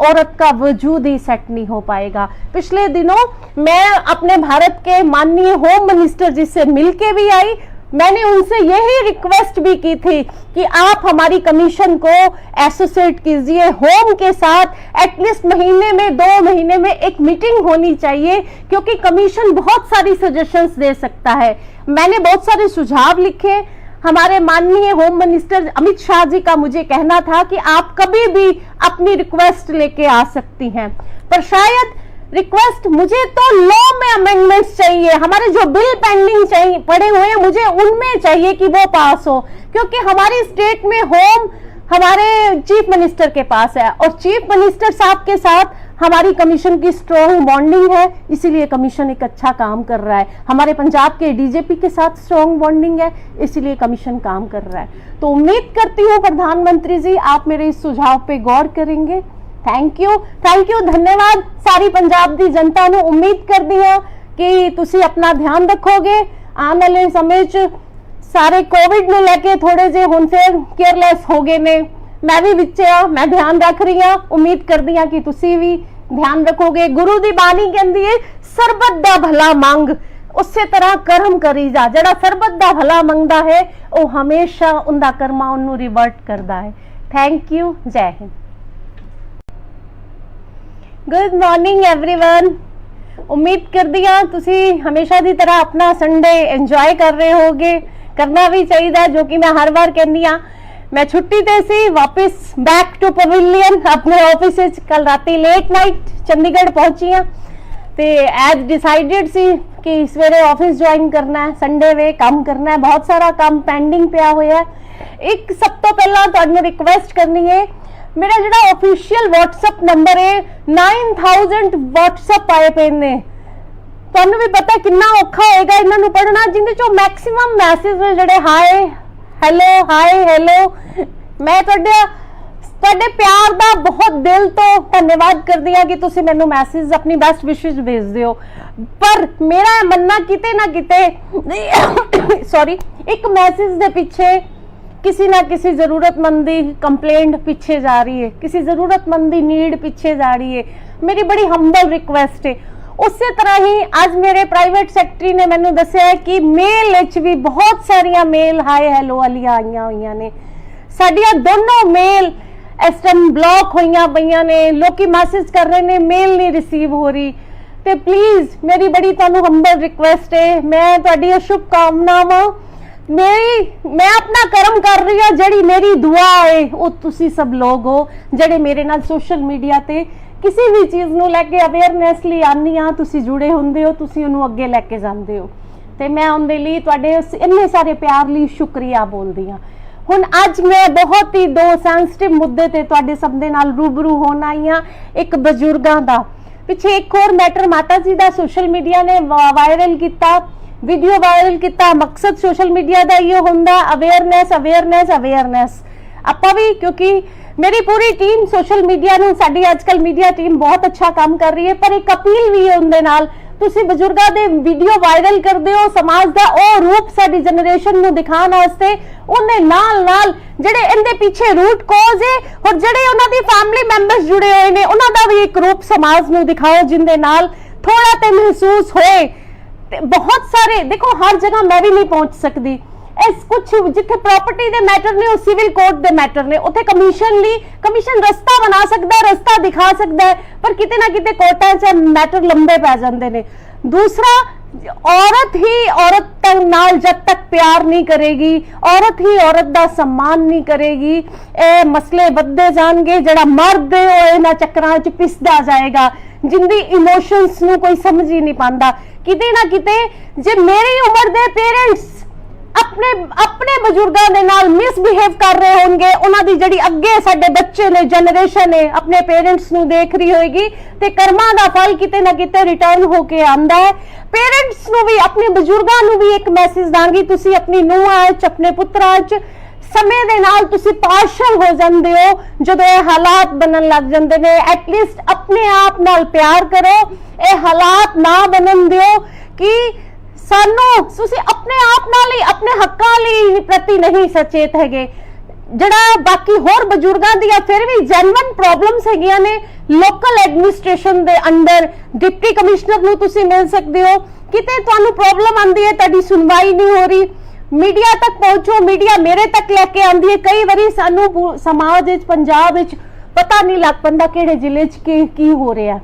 औरत का वजूद ही सेट नहीं हो पाएगा। पिछले दिनों मैं अपने भारत के माननीय होम मिनिस्टर जी से मिलके भी आई मैंने उनसे यही रिक्वेस्ट भी की थी कि आप हमारी कमीशन को एसोसिएट कीजिए। होम के साथ एटलीस्ट महीने में, दो महीने में एक मीटिंग होनी चाहिए, क्योंकि कमीशन बहुत सारी सजेशंस दे सकता है। मैंने बहुत सारे सुझाव लिखे। हमारे माननीय होम मिनिस्टर अमित शाह जी का मुझे कहना था कि आप कभी भी अपनी रिक्वेस्ट लेके आ सकती हैं। पर शायद रिक्वेस्ट मुझे तो लॉ में अमेंडमेंट्स चाहिए। हमारे जो बिल पेंडिंग चाहिए, पड़े हुए हैं, मुझे उनमें चाहिए कि वो पास हो। क्योंकि हमारी स्टेट में होम हमारे चीफ मिनिस्टर के पास है। और चीफ मिनिस्टर साहब के साथ हमारी कमीशन की स्ट्रॉन्ग बॉन्डिंग है। इसीलिए कमीशन एक अच्छा काम कर रहा है। हमारे पंजाब के डीजीपी के साथ स्ट्रॉन्ग बॉन्डिंग है। इसीलिए कमीशन काम कर रहा है। तो उम्मीद करती हूँ प्रधानमंत्री जी, आप मेरे इस सुझाव पे गौर करेंगे। ਥੈਂਕ ਯੂ ਥੈਂਕ ਯੂ ਧੰਨਵਾਦ। ਸਾਰੀ ਪੰਜਾਬ ਦੀ ਜਨਤਾ ਨੂੰ ਉਮੀਦ ਕਰਦੀ ਹਾਂ ਕਿ ਤੁਸੀਂ ਆਪਣਾ ਧਿਆਨ ਰੱਖੋਗੇ। ਆਉਣ ਵਾਲੇ ਸਮੇਂ 'ਚ ਸਾਰੇ ਕੋਵਿਡ ਨੂੰ ਲੈ ਕੇ ਥੋੜੇ ਜਿਹੇ ਹੁਣ ਫਿਰ ਕੇਅਰਲੈਸ ਹੋ ਗਏ ਨੇ। ਮੈਂ ਵੀ ਵਿੱਚ ਆ, ਮੈਂ ਧਿਆਨ ਰੱਖ ਰਹੀ ਹਾਂ। ਉਮੀਦ ਕਰਦੀ ਹਾਂ ਕਿ ਤੁਸੀਂ ਵੀ ਧਿਆਨ ਰੱਖੋਗੇ। ਗੁਰੂ ਦੀ ਬਾਣੀ ਕਹਿੰਦੀ ਹੈ ਸਰਬਤ ਦਾ ਭਲਾ ਮੰਗ। ਉਸੇ ਤਰ੍ਹਾਂ ਕਰਮ ਕਰੀ ਜਾ। ਜਿਹੜਾ ਸਰਬਤ ਦਾ ਭਲਾ ਮੰਗਦਾ ਹੈ, ਉਹ ਹਮੇਸ਼ਾ ਉਹਦਾ ਕਰਮਾ ਉਹਨੂੰ ਰਿਵਰਟ ਕਰਦਾ ਹੈ। ਥੈਂਕ ਯੂ ਜੈ ਹਿੰਦ। ਗੁੱਡ ਮਾਰਨਿੰਗ एवरीवन ਉਮੀਦ ਕਰਦੀ ਹਾਂ ਤੁਸੀਂ ਹਮੇਸ਼ਾ ਦੀ ਤਰ੍ਹਾਂ ਆਪਣਾ ਸੰਡੇ ਇੰਜੋਏ ਕਰ ਰਹੇ ਹੋਗੇ ਕਰਨਾ ਵੀ ਚਾਹੀਦਾ ਜੋ ਕਿ ਮੈਂ ਹਰ ਵਾਰ ਕਹਿੰਦੀ ਆ ਮੈਂ ਛੁੱਟੀ ਤੇ ਸੀ ਵਾਪਸ ਬੈਕ ਟੂ ਪਵੇਲੀਅਨ ਆਪਣੇ ਆਫਿਸ ਵਿੱਚ ਕੱਲ ਰਾਤੀ ਲੇਟ ਨਾਈਟ ਚੰਡੀਗੜ੍ਹ ਪਹੁੰਚੀ ਆ ਤੇ ਐਜ ਡਿਸਾਈਡਡ ਸੀ ਕਿ ਸਵੇਰੇ ਆਫਿਸ ਜੁਆਇਨ ਕਰਨਾ ਹੈ ਸੰਡੇ ਵੇ ਕੰਮ ਕਰਨਾ ਹੈ ਬਹੁਤ ਸਾਰਾ ਕੰਮ ਪੈਂਡਿੰਗ ਪਿਆ ਹੋਇਆ ਹੈ ਇੱਕ ਸਭ ਤੋਂ ਪਹਿਲਾਂ ਤੁਹਾਨੂੰ ਰਿਕੁਐਸਟ ਕਰਨੀ ਹੈ ਮੇਰਾ ਜਿਹੜਾ ਅਫੀਸ਼ੀਅਲ WhatsApp ਨੰਬਰ ਹੈ 9000 WhatsApp ਆਏ ਪਏ ਨੇ। ਤੁਹਾਨੂੰ ਵੀ ਪਤਾ ਕਿੰਨਾ ਔਖਾ ਹੋਏਗਾ ਇਹਨਾਂ ਨੂੰ ਪੜ੍ਹਨਾ ਜਿੰਦੇ ਚੋਂ ਮੈਕਸਿਮਮ ਮੈਸੇਜ ਜਿਹੜੇ ਹਾਈ ਹੈਲੋ ਹਾਈ ਹੈਲੋ ਮੈਂ ਤੁਹਾਡੇ ਤੁਹਾਡੇ ਪਿਆਰ ਦਾ ਬਹੁਤ ਦਿਲ ਤੋਂ ਧੰਨਵਾਦ ਕਰਦੀ ਹਾਂ ਕਿ ਤੁਸੀਂ ਮੈਨੂੰ ਮੈਸੇਜ ਆਪਣੀ ਬੈਸਟ ਵਿਸ਼ੇਸ ਭੇਜਦੇ ਹੋ ਪਰ ਮੇਰਾ ਇਹ ਮੰਨਣਾ ਕਿਤੇ ਨਾ ਕਿਤੇ ਸੌਰੀ ਇੱਕ ਮੈਸੇਜ ਦੇ ਪਿੱਛੇ किसी ना किसी जरूरतमंद की कंप्लेंट पीछे जा रही है किसी जरूरतमंद की नीड पीछे जा रही है मेरी बड़ी हम्बल रिक्वेस्ट है ਉਸੇ ਤਰ੍ਹਾਂ ਹੀ ਅੱਜ ਮੇਰੇ ਪ੍ਰਾਈਵੇਟ ਸੈਕਟਰੀ ਨੇ ਮੈਨੂੰ ਦੱਸਿਆ ਹੈ ਕਿ ਮੇਲ ਵਿੱਚ ਵੀ ਬਹੁਤ ਸਾਰੀਆਂ ਮੇਲ ਹਾਈ ਹੈਲੋ ਵਾਲੀਆਂ ਆਈਆਂ ਹੋਈਆਂ ਨੇ ਸਾਡੀਆਂ ਦੋਨੋਂ ਮੇਲ ਇਸ ਟਾਈਮ ਬਲੌਕ ਹੋਈਆਂ ਪਈਆਂ ਨੇ ਲੋਕੀ ਮੈਸੇਜ ਕਰ ਰਹੇ ਨੇ ਮੇਲ ਨਹੀਂ ਰਿਸੀਵ ਹੋ ਰਹੀ ਤੇ ਪਲੀਜ਼ ਮੇਰੀ ਬੜੀ ਤੁਹਾਨੂੰ ਹੰਬਲ ਰਿਕੁਐਸਟ ਹੈ ਮੈਂ ਤੁਹਾਡੀ ਇਹ ਸ਼ੁਭ ਕਾਮਨਾਵਾਂ ਮੇਰੀ, ਮੈਂ ਆਪਣਾ ਕਰਮ ਕਰ ਰਹੀ ਹਾਂ, ਜਿਹੜੀ ਮੇਰੀ ਦੁਆ ਹੈ ਉਹ ਤੁਸੀਂ ਸਭ ਲੋਕ ਹੋ, ਜਿਹੜੇ ਮੇਰੇ ਨਾਲ ਸੋਸ਼ਲ ਮੀਡੀਆ ਤੇ ਕਿਸੇ ਵੀ ਚੀਜ਼ ਨੂੰ ਲੈ ਕੇ ਅਵੇਅਰਨੈਸ ਲਈ ਆਨੀ ਆ ਤੁਸੀਂ ਜੁੜੇ ਹੁੰਦੇ ਹੋ, ਤੁਸੀਂ ਉਹਨੂੰ ਅੱਗੇ ਲੈ ਕੇ ਜਾਂਦੇ ਹੋ। ਤੇ ਮੈਂ ਉਹਦੇ ਲਈ ਤੁਹਾਡੇ ਉਸ ਇੰਨੇ ਸਾਰੇ ਪਿਆਰ ਲਈ ਸ਼ੁਕਰੀਆ ਬੋਲਦੀ ਹਾਂ। ਹੁਣ ਅੱਜ ਮੈਂ ਬਹੁਤ ਹੀ ਦੋ ਸੈਂਸਿਟਿਵ ਮੁੱਦੇ ਤੇ ਤੁਹਾਡੇ ਸਭ ਦੇ ਨਾਲ ਰੂਬਰੂ ਹੋਣ ਆਈ ਹਾਂ, ਇੱਕ ਬਜ਼ੁਰਗਾਂ ਦਾ। ਪਿੱਛੇ ਇੱਕ ਹੋਰ ਮੈਟਰ ਮਾਤਾ ਜੀ ਦਾ ਸੋਸ਼ਲ ਮੀਡੀਆ ਨੇ ਵਾਇਰਲ ਕੀਤਾ। ਵੀਡੀਓ ਵਾਇਰਲ ਕੀਤਾ। ਮਕਸਦ ਸੋਸ਼ਲ ਮੀਡੀਆ ਦਾ ਇਹ ਹੁੰਦਾ। ਅਵੇਅਰਨੈਸ ਅਵੇਅਰਨੈਸ ਅਵੇਅਰਨੈਸ ਆਪਾਂ ਵੀ ਕਿਉਂਕਿ ਮੇਰੀ ਪੂਰੀ ਟੀਮ ਸੋਸ਼ਲ ਮੀਡੀਆ ਨੂੰ, ਸਾਡੀ ਅੱਜਕੱਲ ਮੀਡੀਆ ਟੀਮ ਬਹੁਤ ਅੱਛਾ ਕੰਮ ਕਰ ਰਹੀ ਹੈ, ਪਰ ਇੱਕ ਅਪੀਲ ਵੀ ਹੈ ਉਹਦੇ ਨਾਲ, ਤੁਸੀਂ ਬਜ਼ੁਰਗਾਂ ਦੇ ਵੀਡੀਓ ਵਾਇਰਲ ਕਰਦੇ ਹੋ, ਸਮਾਜ ਦਾ ਉਹ ਰੂਪ ਸਾਡੀ ਜਨਰੇਸ਼ਨ ਨੂੰ ਦਿਖਾਉਣ ਵਾਸਤੇ, ਉਹਨੇ ਨਾਲ ਨਾਲ ਜਿਹੜੇ ਇਹਦੇ ਪਿੱਛੇ ਰੂਟ ਕਾਜ਼ ਹੈ, ਔਰ ਜਿਹੜੇ ਉਹਨਾਂ ਦੀ ਫੈਮਿਲੀ ਮੈਂਬਰਸ ਜੁੜੇ ਹੋਏ ਨੇ, ਉਹਨਾਂ ਦਾ ਵੀ ਇੱਕ ਰੂਪ ਸਮਾਜ ਨੂੰ ਦਿਖਾਓ, ਜਿੰਦੇ ਨਾਲ ਥੋੜਾ ਤੇ ਮਹਿਸੂਸ ਹੋਏ। ਤੇ ਬਹੁਤ ਸਾਰੇ, ਦੇਖੋ, ਹਰ ਜਗ੍ਹਾ ਮੈਂ ਵੀ ਨਹੀਂ ਪਹੁੰਚ ਸਕਦੀ। ਇਸ ਕੁਝ ਜਿੱਥੇ ਪ੍ਰਾਪਰਟੀ ਦੇ ਮੈਟਰ ਨੇ, ਉਹ ਸਿਵਲ ਕੋਰਟ ਦੇ ਮੈਟਰ ਨੇ। ਉੱਥੇ ਕਮਿਸ਼ਨ ਲਈ ਕਮਿਸ਼ਨ ਰਸਤਾ ਬਣਾ ਸਕਦਾ, ਰਸਤਾ ਦਿਖਾ ਸਕਦਾ ਪਰ ਕਿਤੇ ਨਾ ਕਿਤੇ ਕੋਰਟਾਂ 'ਚ ਮੈਟਰ ਲੰਬੇ ਪੈ ਜਾਂਦੇ ਨੇ। ਦੂਸਰਾ, ਔਰਤ ਹੀ ਔਰਤ ਨਾਲ ਜਦ ਤੱਕ ਪਿਆਰ ਨਹੀਂ ਕਰੇਗੀ, ਔਰਤ ਹੀ ਔਰਤ ਦਾ ਸਨਮਾਨ ਨਹੀਂ ਕਰੇਗੀ, ਇਹ ਮਸਲੇ ਵੱਧਦੇ ਜਾਣਗੇ, ਜਿਹੜਾ ਮਰਦ ਉਹ ਇਹਨਾਂ ਚੱਕਰਾਂ 'ਚ ਪਿਸਦਾ ਜਾਏਗਾ, ਜਿੰਦੀ ਇਮੋਸ਼ਨਸ ਨੂੰ ਕੋਈ ਸਮਝ ਹੀ ਨਹੀਂ ਪਾਉਂਦਾ। ਕਿਤੇ ਨਾ ਕਿਤੇ ਜੇ ਮੇਰੀ ਉਮਰ ਦੇ ਪੇਰੈਂਟਸ ਆਪਣੇ ਆਪਣੇ ਬਜ਼ੁਰਗਾਂ ਦੇ ਨਾਲ ਮਿਸਬਿਹੇਵ ਕਰ ਰਹੇ ਹੋਣਗੇ, ਉਹਨਾਂ ਦੀ ਜਿਹੜੀ ਅੱਗੇ ਸਾਡੇ ਬੱਚੇ ਨੇ ਜਨਰੇਸ਼ਨ ਨੇ ਆਪਣੇ ਪੇਰੈਂਟਸ ਨੂੰ ਦੇਖ ਰਹੀ ਹੋਏਗੀ ਤੇ ਕਰਮਾਂ ਦਾ ਫਲ ਕਿਤੇ ਨਾ ਕਿਤੇ ਰਿਟਰਨ ਹੋ ਕੇ ਆਂਦਾ ਹੈ। ਪੇਰੈਂਟਸ ਨੂੰ ਵੀ, ਆਪਣੇ ਬਜ਼ੁਰਗਾਂ ਨੂੰ ਵੀ ਇੱਕ ਮੈਸੇਜ ਦਾਂਗੀ, ਤੁਸੀਂ ਆਪਣੀ ਨੂੰਹਾਂ 'ਚ, ਆਪਣੇ ਪੁੱਤਰਾਂ 'ਚ ਸਮੇਂ ਦੇ ਨਾਲ ਤੁਸੀਂ ਪਾਰਸ਼ਲ ਹੋ ਜਾਂਦੇ ਹੋ, ਜਦੋਂ ਇਹ ਹਾਲਾਤ ਬਣਨ ਲੱਗ ਜਾਂਦੇ ਨੇ ਐਟਲੀਸਟ ਆਪਣੇ ਆਪ ਨਾਲ ਪਿਆਰ ਕਰੋ, ਇਹ ਹਾਲਾਤ ਨਾ ਬਣਨ ਦਿਓ ਕਿ ਸਾਨੂੰ, ਤੁਸੀਂ ਆਪਣੇ ਆਪ ਨਾਲ ਹੀ, ਆਪਣੇ ਹੱਕਾਂ ਲਈ ਪ੍ਰਤੀ ਨਹੀਂ ਸਚੇਤ ਹੈਗੇ। ਜਿਹੜਾ ਬਾਕੀ ਹੋਰ ਬਜ਼ੁਰਗਾਂ ਦੀਆਂ ਫਿਰ ਵੀ ਜੈਨੂਇਨ ਪ੍ਰੋਬਲਮਸ ਹੈਗੀਆਂ ਨੇ ਲੋਕਲ ਐਡਮਿਨਿਸਟ੍ਰੇਸ਼ਨ ਦੇ ਅੰਡਰ ਡਿਪਟੀ ਕਮਿਸ਼ਨਰ ਨੂੰ ਤੁਸੀਂ ਮਿਲ ਸਕਦੇ ਹੋ। ਕਿਤੇ ਤੁਹਾਨੂੰ ਪ੍ਰੋਬਲਮ ਆਂਦੀ ਹੈ, ਤੁਹਾਡੀ ਸੁਣਵਾਈ ਨਹੀਂ ਹੋ ਰਹੀ। ਮੀਡੀਆ ਤੱਕ ਪਹੁੰਚੋ, ਮੀਡੀਆ ਮੇਰੇ ਤੱਕ ਲੈ ਕੇ ਆਉਂਦੀ ਹੈ। ਕਈ ਵਾਰੀ ਸਾਨੂੰ ਪੂ- ਸਮਾਜ ਵਿੱਚ, ਪੰਜਾਬ ਵਿੱਚ ਪਤਾ ਨਹੀਂ ਲੱਗ ਪੰਦਾ ਕਿਹੜੇ ਜ਼ਿਲ੍ਹੇ 'ਚ ਕੀ ਕੀ ਹੋ ਰਿਹਾ।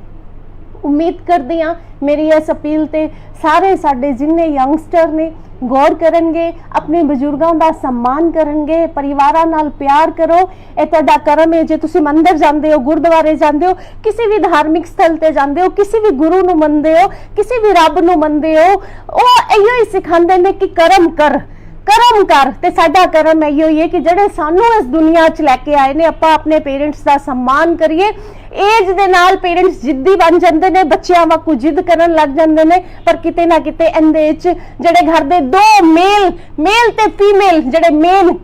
ਉਮੀਦ ਕਰਦੀ ਹਾਂ ਮੇਰੀ ਇਸ ਅਪੀਲ ਤੇ ਸਾਰੇ ਸਾਡੇ ਜਿੰਨੇ ਯੰਗਸਟਰ ਨੇ, ਗੌਰ ਕਰਨਗੇ, ਆਪਣੇ ਬਜ਼ੁਰਗਾਂ ਦਾ ਸਨਮਾਨ ਕਰਨਗੇ, ਪਰਿਵਾਰਾਂ ਨਾਲ ਪਿਆਰ ਕਰੋ। ਇਹ ਤੁਹਾਡਾ ਕਰਮ ਹੈ। ਜੇ ਤੁਸੀਂ ਮੰਦਿਰ ਜਾਂਦੇ ਹੋ, ਗੁਰਦੁਆਰੇ ਜਾਂਦੇ ਹੋ, ਕਿਸੇ ਵੀ ਧਾਰਮਿਕ ਸਥਲ ਤੇ ਜਾਂਦੇ ਹੋ, ਕਿਸੇ ਵੀ ਗੁਰੂ ਨੂੰ ਮੰਨਦੇ ਹੋ, ਕਿਸੇ ਵੀ ਰੱਬ ਨੂੰ ਮੰਨਦੇ ਹੋ, ਉਹ ਇਹੋ ਹੀ ਸਿਖਾਉਂਦੇ ਨੇ ਕਿ ਕਰਮ ਕਰ। ਕਰਮ ਕਰ। ਤੇ ਸਾਡਾ ਕਰਮ ਇਹੋ ਹੀ ਹੈ ਕਿ ਜਿਹੜੇ ਸਾਨੂੰ ਇਸ ਦੁਨੀਆ 'ਚ ਲੈ ਕੇ ਆਏ ਨੇ, ਆਪਾਂ ਆਪਣੇ ਪੇਰੈਂਟਸ ਦਾ ਸਨਮਾਨ ਕਰੀਏ। ਏਜ ਦੇ ਨਾਲ ਪੇਰੈਂਟਸ ਜਿੱਦੀ ਬਣ ਜਾਂਦੇ ਨੇ, ਬੱਚਿਆਂ ਵਾਂਗੂ ਜਿੱਦ ਕਰਨ ਲੱਗ ਜਾਂਦੇ ਨੇ। ਪਰ ਕਿਤੇ ਨਾ ਕਿਤੇ ਇਹਦੇ 'ਚ ਜਿਹੜੇ ਘਰ ਦੇ ਦੋ ਮੇਲ ਮੇਲ ਤੇ ਫੀਮੇਲ ਜਿਹੜੇ ਮੇਨ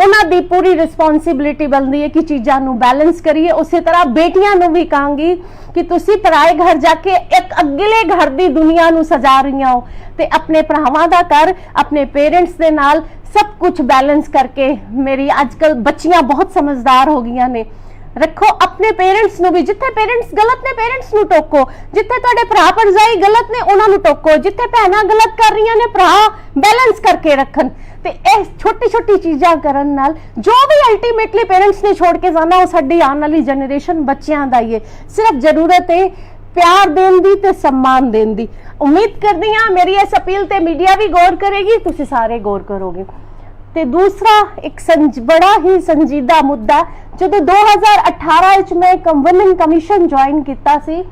ਉਹਨਾਂ ਦੀ ਪੂਰੀ ਰਿਸਪੌਂਸਿਬਿਲਿਟੀ ਬਣਦੀ ਹੈ ਕਿ ਚੀਜ਼ਾਂ ਨੂੰ ਬੈਲੈਂਸ ਕਰੀਏ। ਉਸੇ ਤਰ੍ਹਾਂ ਬੇਟੀਆਂ ਨੂੰ ਵੀ ਕਹਾਂਗੀ ਕਿ ਤੁਸੀਂ ਪਰਾਏ ਘਰ ਜਾ ਕੇ ਇੱਕ ਅਗਲੇ ਘਰ ਦੀ ਦੁਨੀਆ ਨੂੰ ਸਜਾ ਰਹੀਆਂ ਹੋ ਤੇ ਆਪਣੇ ਭਰਾਵਾਂ ਦਾ ਕਰ ਆਪਣੇ ਪੇਰੈਂਟਸ ਦੇ ਨਾਲ ਸਭ ਕੁਝ ਬੈਲੈਂਸ ਕਰਕੇ ਮੇਰੀ ਅੱਜਕੱਲ ਬੱਚੀਆਂ ਬਹੁਤ ਸਮਝਦਾਰ ਹੋ ਗਈਆਂ ਨੇ। ਰੱਖੋ ਆਪਣੇ ਪੇਰੈਂਟਸ ਨੂੰ ਵੀ, ਜਿੱਥੇ ਪੇਰੈਂਟਸ ਗਲਤ ਨੇ ਪੇਰੈਂਟਸ ਨੂੰ ਟੋਕੋ। ਜਿੱਥੇ ਤੁਹਾਡੇ ਭਰਾ ਭਰਜਾਈ ਗਲਤ ਨੇ, ਉਹਨਾਂ ਨੂੰ ਟੋਕੋ। ਜਿੱਥੇ ਭੈਣਾਂ ਗਲਤ ਕਰ ਰਹੀਆਂ ਨੇ, ਭਰਾ ਬੈਲੈਂਸ ਕਰਕੇ ਰੱਖਣ। ਤੇ ਇਹ ਛੋਟੀ ਛੋਟੀ ਚੀਜ਼ਾਂ ਕਰਨ ਨਾਲ ਜੋ ਵੀ ਅਲਟੀਮੇਟਲੀ ਪੇਰੈਂਟਸ ਨੇ ਛੋੜ ਕੇ ਜਾਣਾ, ਉਹ ਸਾਡੀ ਆਉਣ ਵਾਲੀ ਜਨਰੇਸ਼ਨ ਬੱਚਿਆਂ ਦਾ ਹੀ ਹੈ। ਸਿਰਫ ਜ਼ਰੂਰਤ ਹੈ ਪਿਆਰ ਦੇਣ ਦੀ ਤੇ ਸਨਮਾਨ ਦੇਣ ਦੀ। ਉਮੀਦ ਕਰਦੀ ਹਾਂ ਮੇਰੀ ਇਸ ਅਪੀਲ ਤੇ ਮੀਡੀਆ ਵੀ ਗੌਰ ਕਰੇਗੀ, ਤੁਸੀਂ ਸਾਰੇ ਗੌਰ ਕਰੋਗੇ। ਤੇ ਦੂਸਰਾ ਇੱਕ ਸੰਜ, ਬੜਾ ਹੀ ਸੰਜੀਦਾ ਮੁੱਦਾ, ਜਦੋਂ 2018 ਵਿੱਚ ਮੈਂ ਕਨਵਰਨਿੰਗ ਕਮਿਸ਼ਨ ਜੁਆਇਨ ਕੀਤਾ ਸੀ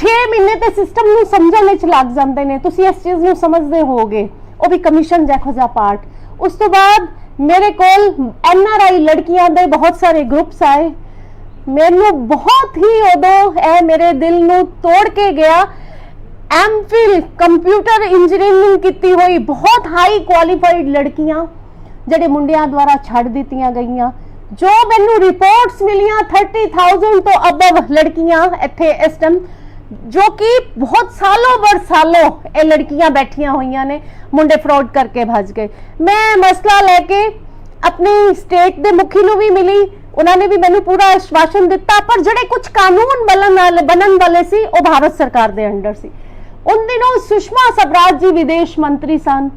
6 ਮਹੀਨੇ ਤੇ ਸਿਸਟਮ ਨੂੰ ਸਮਝਣ ਵਿੱਚ ਲੱਗ ਜਾਂਦੇ ਨੇ। ਤੁਸੀਂ ਇਸ ਚੀਜ਼ ਨੂੰ ਸਮਝਦੇ ਹੋਗੇ ਉਹ ਵੀ ਕਮਿਸ਼ਨ ਜਿਹੋ ਜਿਹਾ ਪਾਰਟ। ਉਸ ਤੋਂ ਬਾਅਦ ਮੇਰੇ ਕੋਲ ਐਨ ਆਰ ਆਈ ਲੜਕੀਆਂ ਦੇ ਬਹੁਤ ਸਾਰੇ ਗਰੁੱਪਸ ਆਏ। ਮੈਨੂੰ ਬਹੁਤ ਹੀ ਉਦੋਂ ਇਹ ਮੇਰੇ ਦਿਲ ਨੂੰ ਤੋੜ ਕੇ ਗਿਆ ਐਮਫਿਲ ਕੰਪਿਊਟਰ ਇੰਜੀਨੀਅਰਿੰਗ ਕੀਤੀ ਹੋਈ ਬਹੁਤ ਹਾਈ ਕੁਆਲੀਫਾਈਡ ਲੜਕੀਆਂ, ਜਿਹੜੇ ਮੁੰਡਿਆਂ ਦੁਆਰਾ ਛੱਡ ਦਿੱਤੀਆਂ ਗਈਆਂ, ਜੋ ਮੈਨੂੰ ਰਿਪੋਰਟਸ ਮਿਲੀਆਂ 30000 ਤੋਂ ਅਬਵ ਲੜਕੀਆਂ ਇੱਥੇ ਇਸ ਟਾਈਮ ਜੋ ਕਿ ਬਹੁਤ ਸਾਲੋਂ ਬਰ ਸਾਲੋਂ ਇਹ ਲੜਕੀਆਂ ਬੈਠੀਆਂ ਹੋਈਆਂ ਨੇ, ਮੁੰਡੇ ਫਰਾਡ ਕਰਕੇ ਭੱਜ ਗਏ। ਮੈਂ ਮਸਲਾ ਲੈ ਕੇ ਆਪਣੀ ਸਟੇਟ ਦੇ ਮੁਖੀ ਨੂੰ ਵੀ ਮਿਲੀ, ਉਹਨਾਂ ਨੇ ਵੀ ਮੈਨੂੰ ਪੂਰਾ ਆਸ਼ਵਾਸਨ ਦਿੱਤਾ, ਪਰ ਜਿਹੜੇ ਕੁਝ ਕਾਨੂੰਨ ਬਣਨ ਵਾਲੇ ਬਣਨ ਵਾਲੇ ਸੀ, ਉਹ ਭਾਰਤ ਸਰਕਾਰ ਦੇ ਅੰਡਰ ਸੀ। उन दिनों सुषमा स्वराज जी विदेश मंत्री सन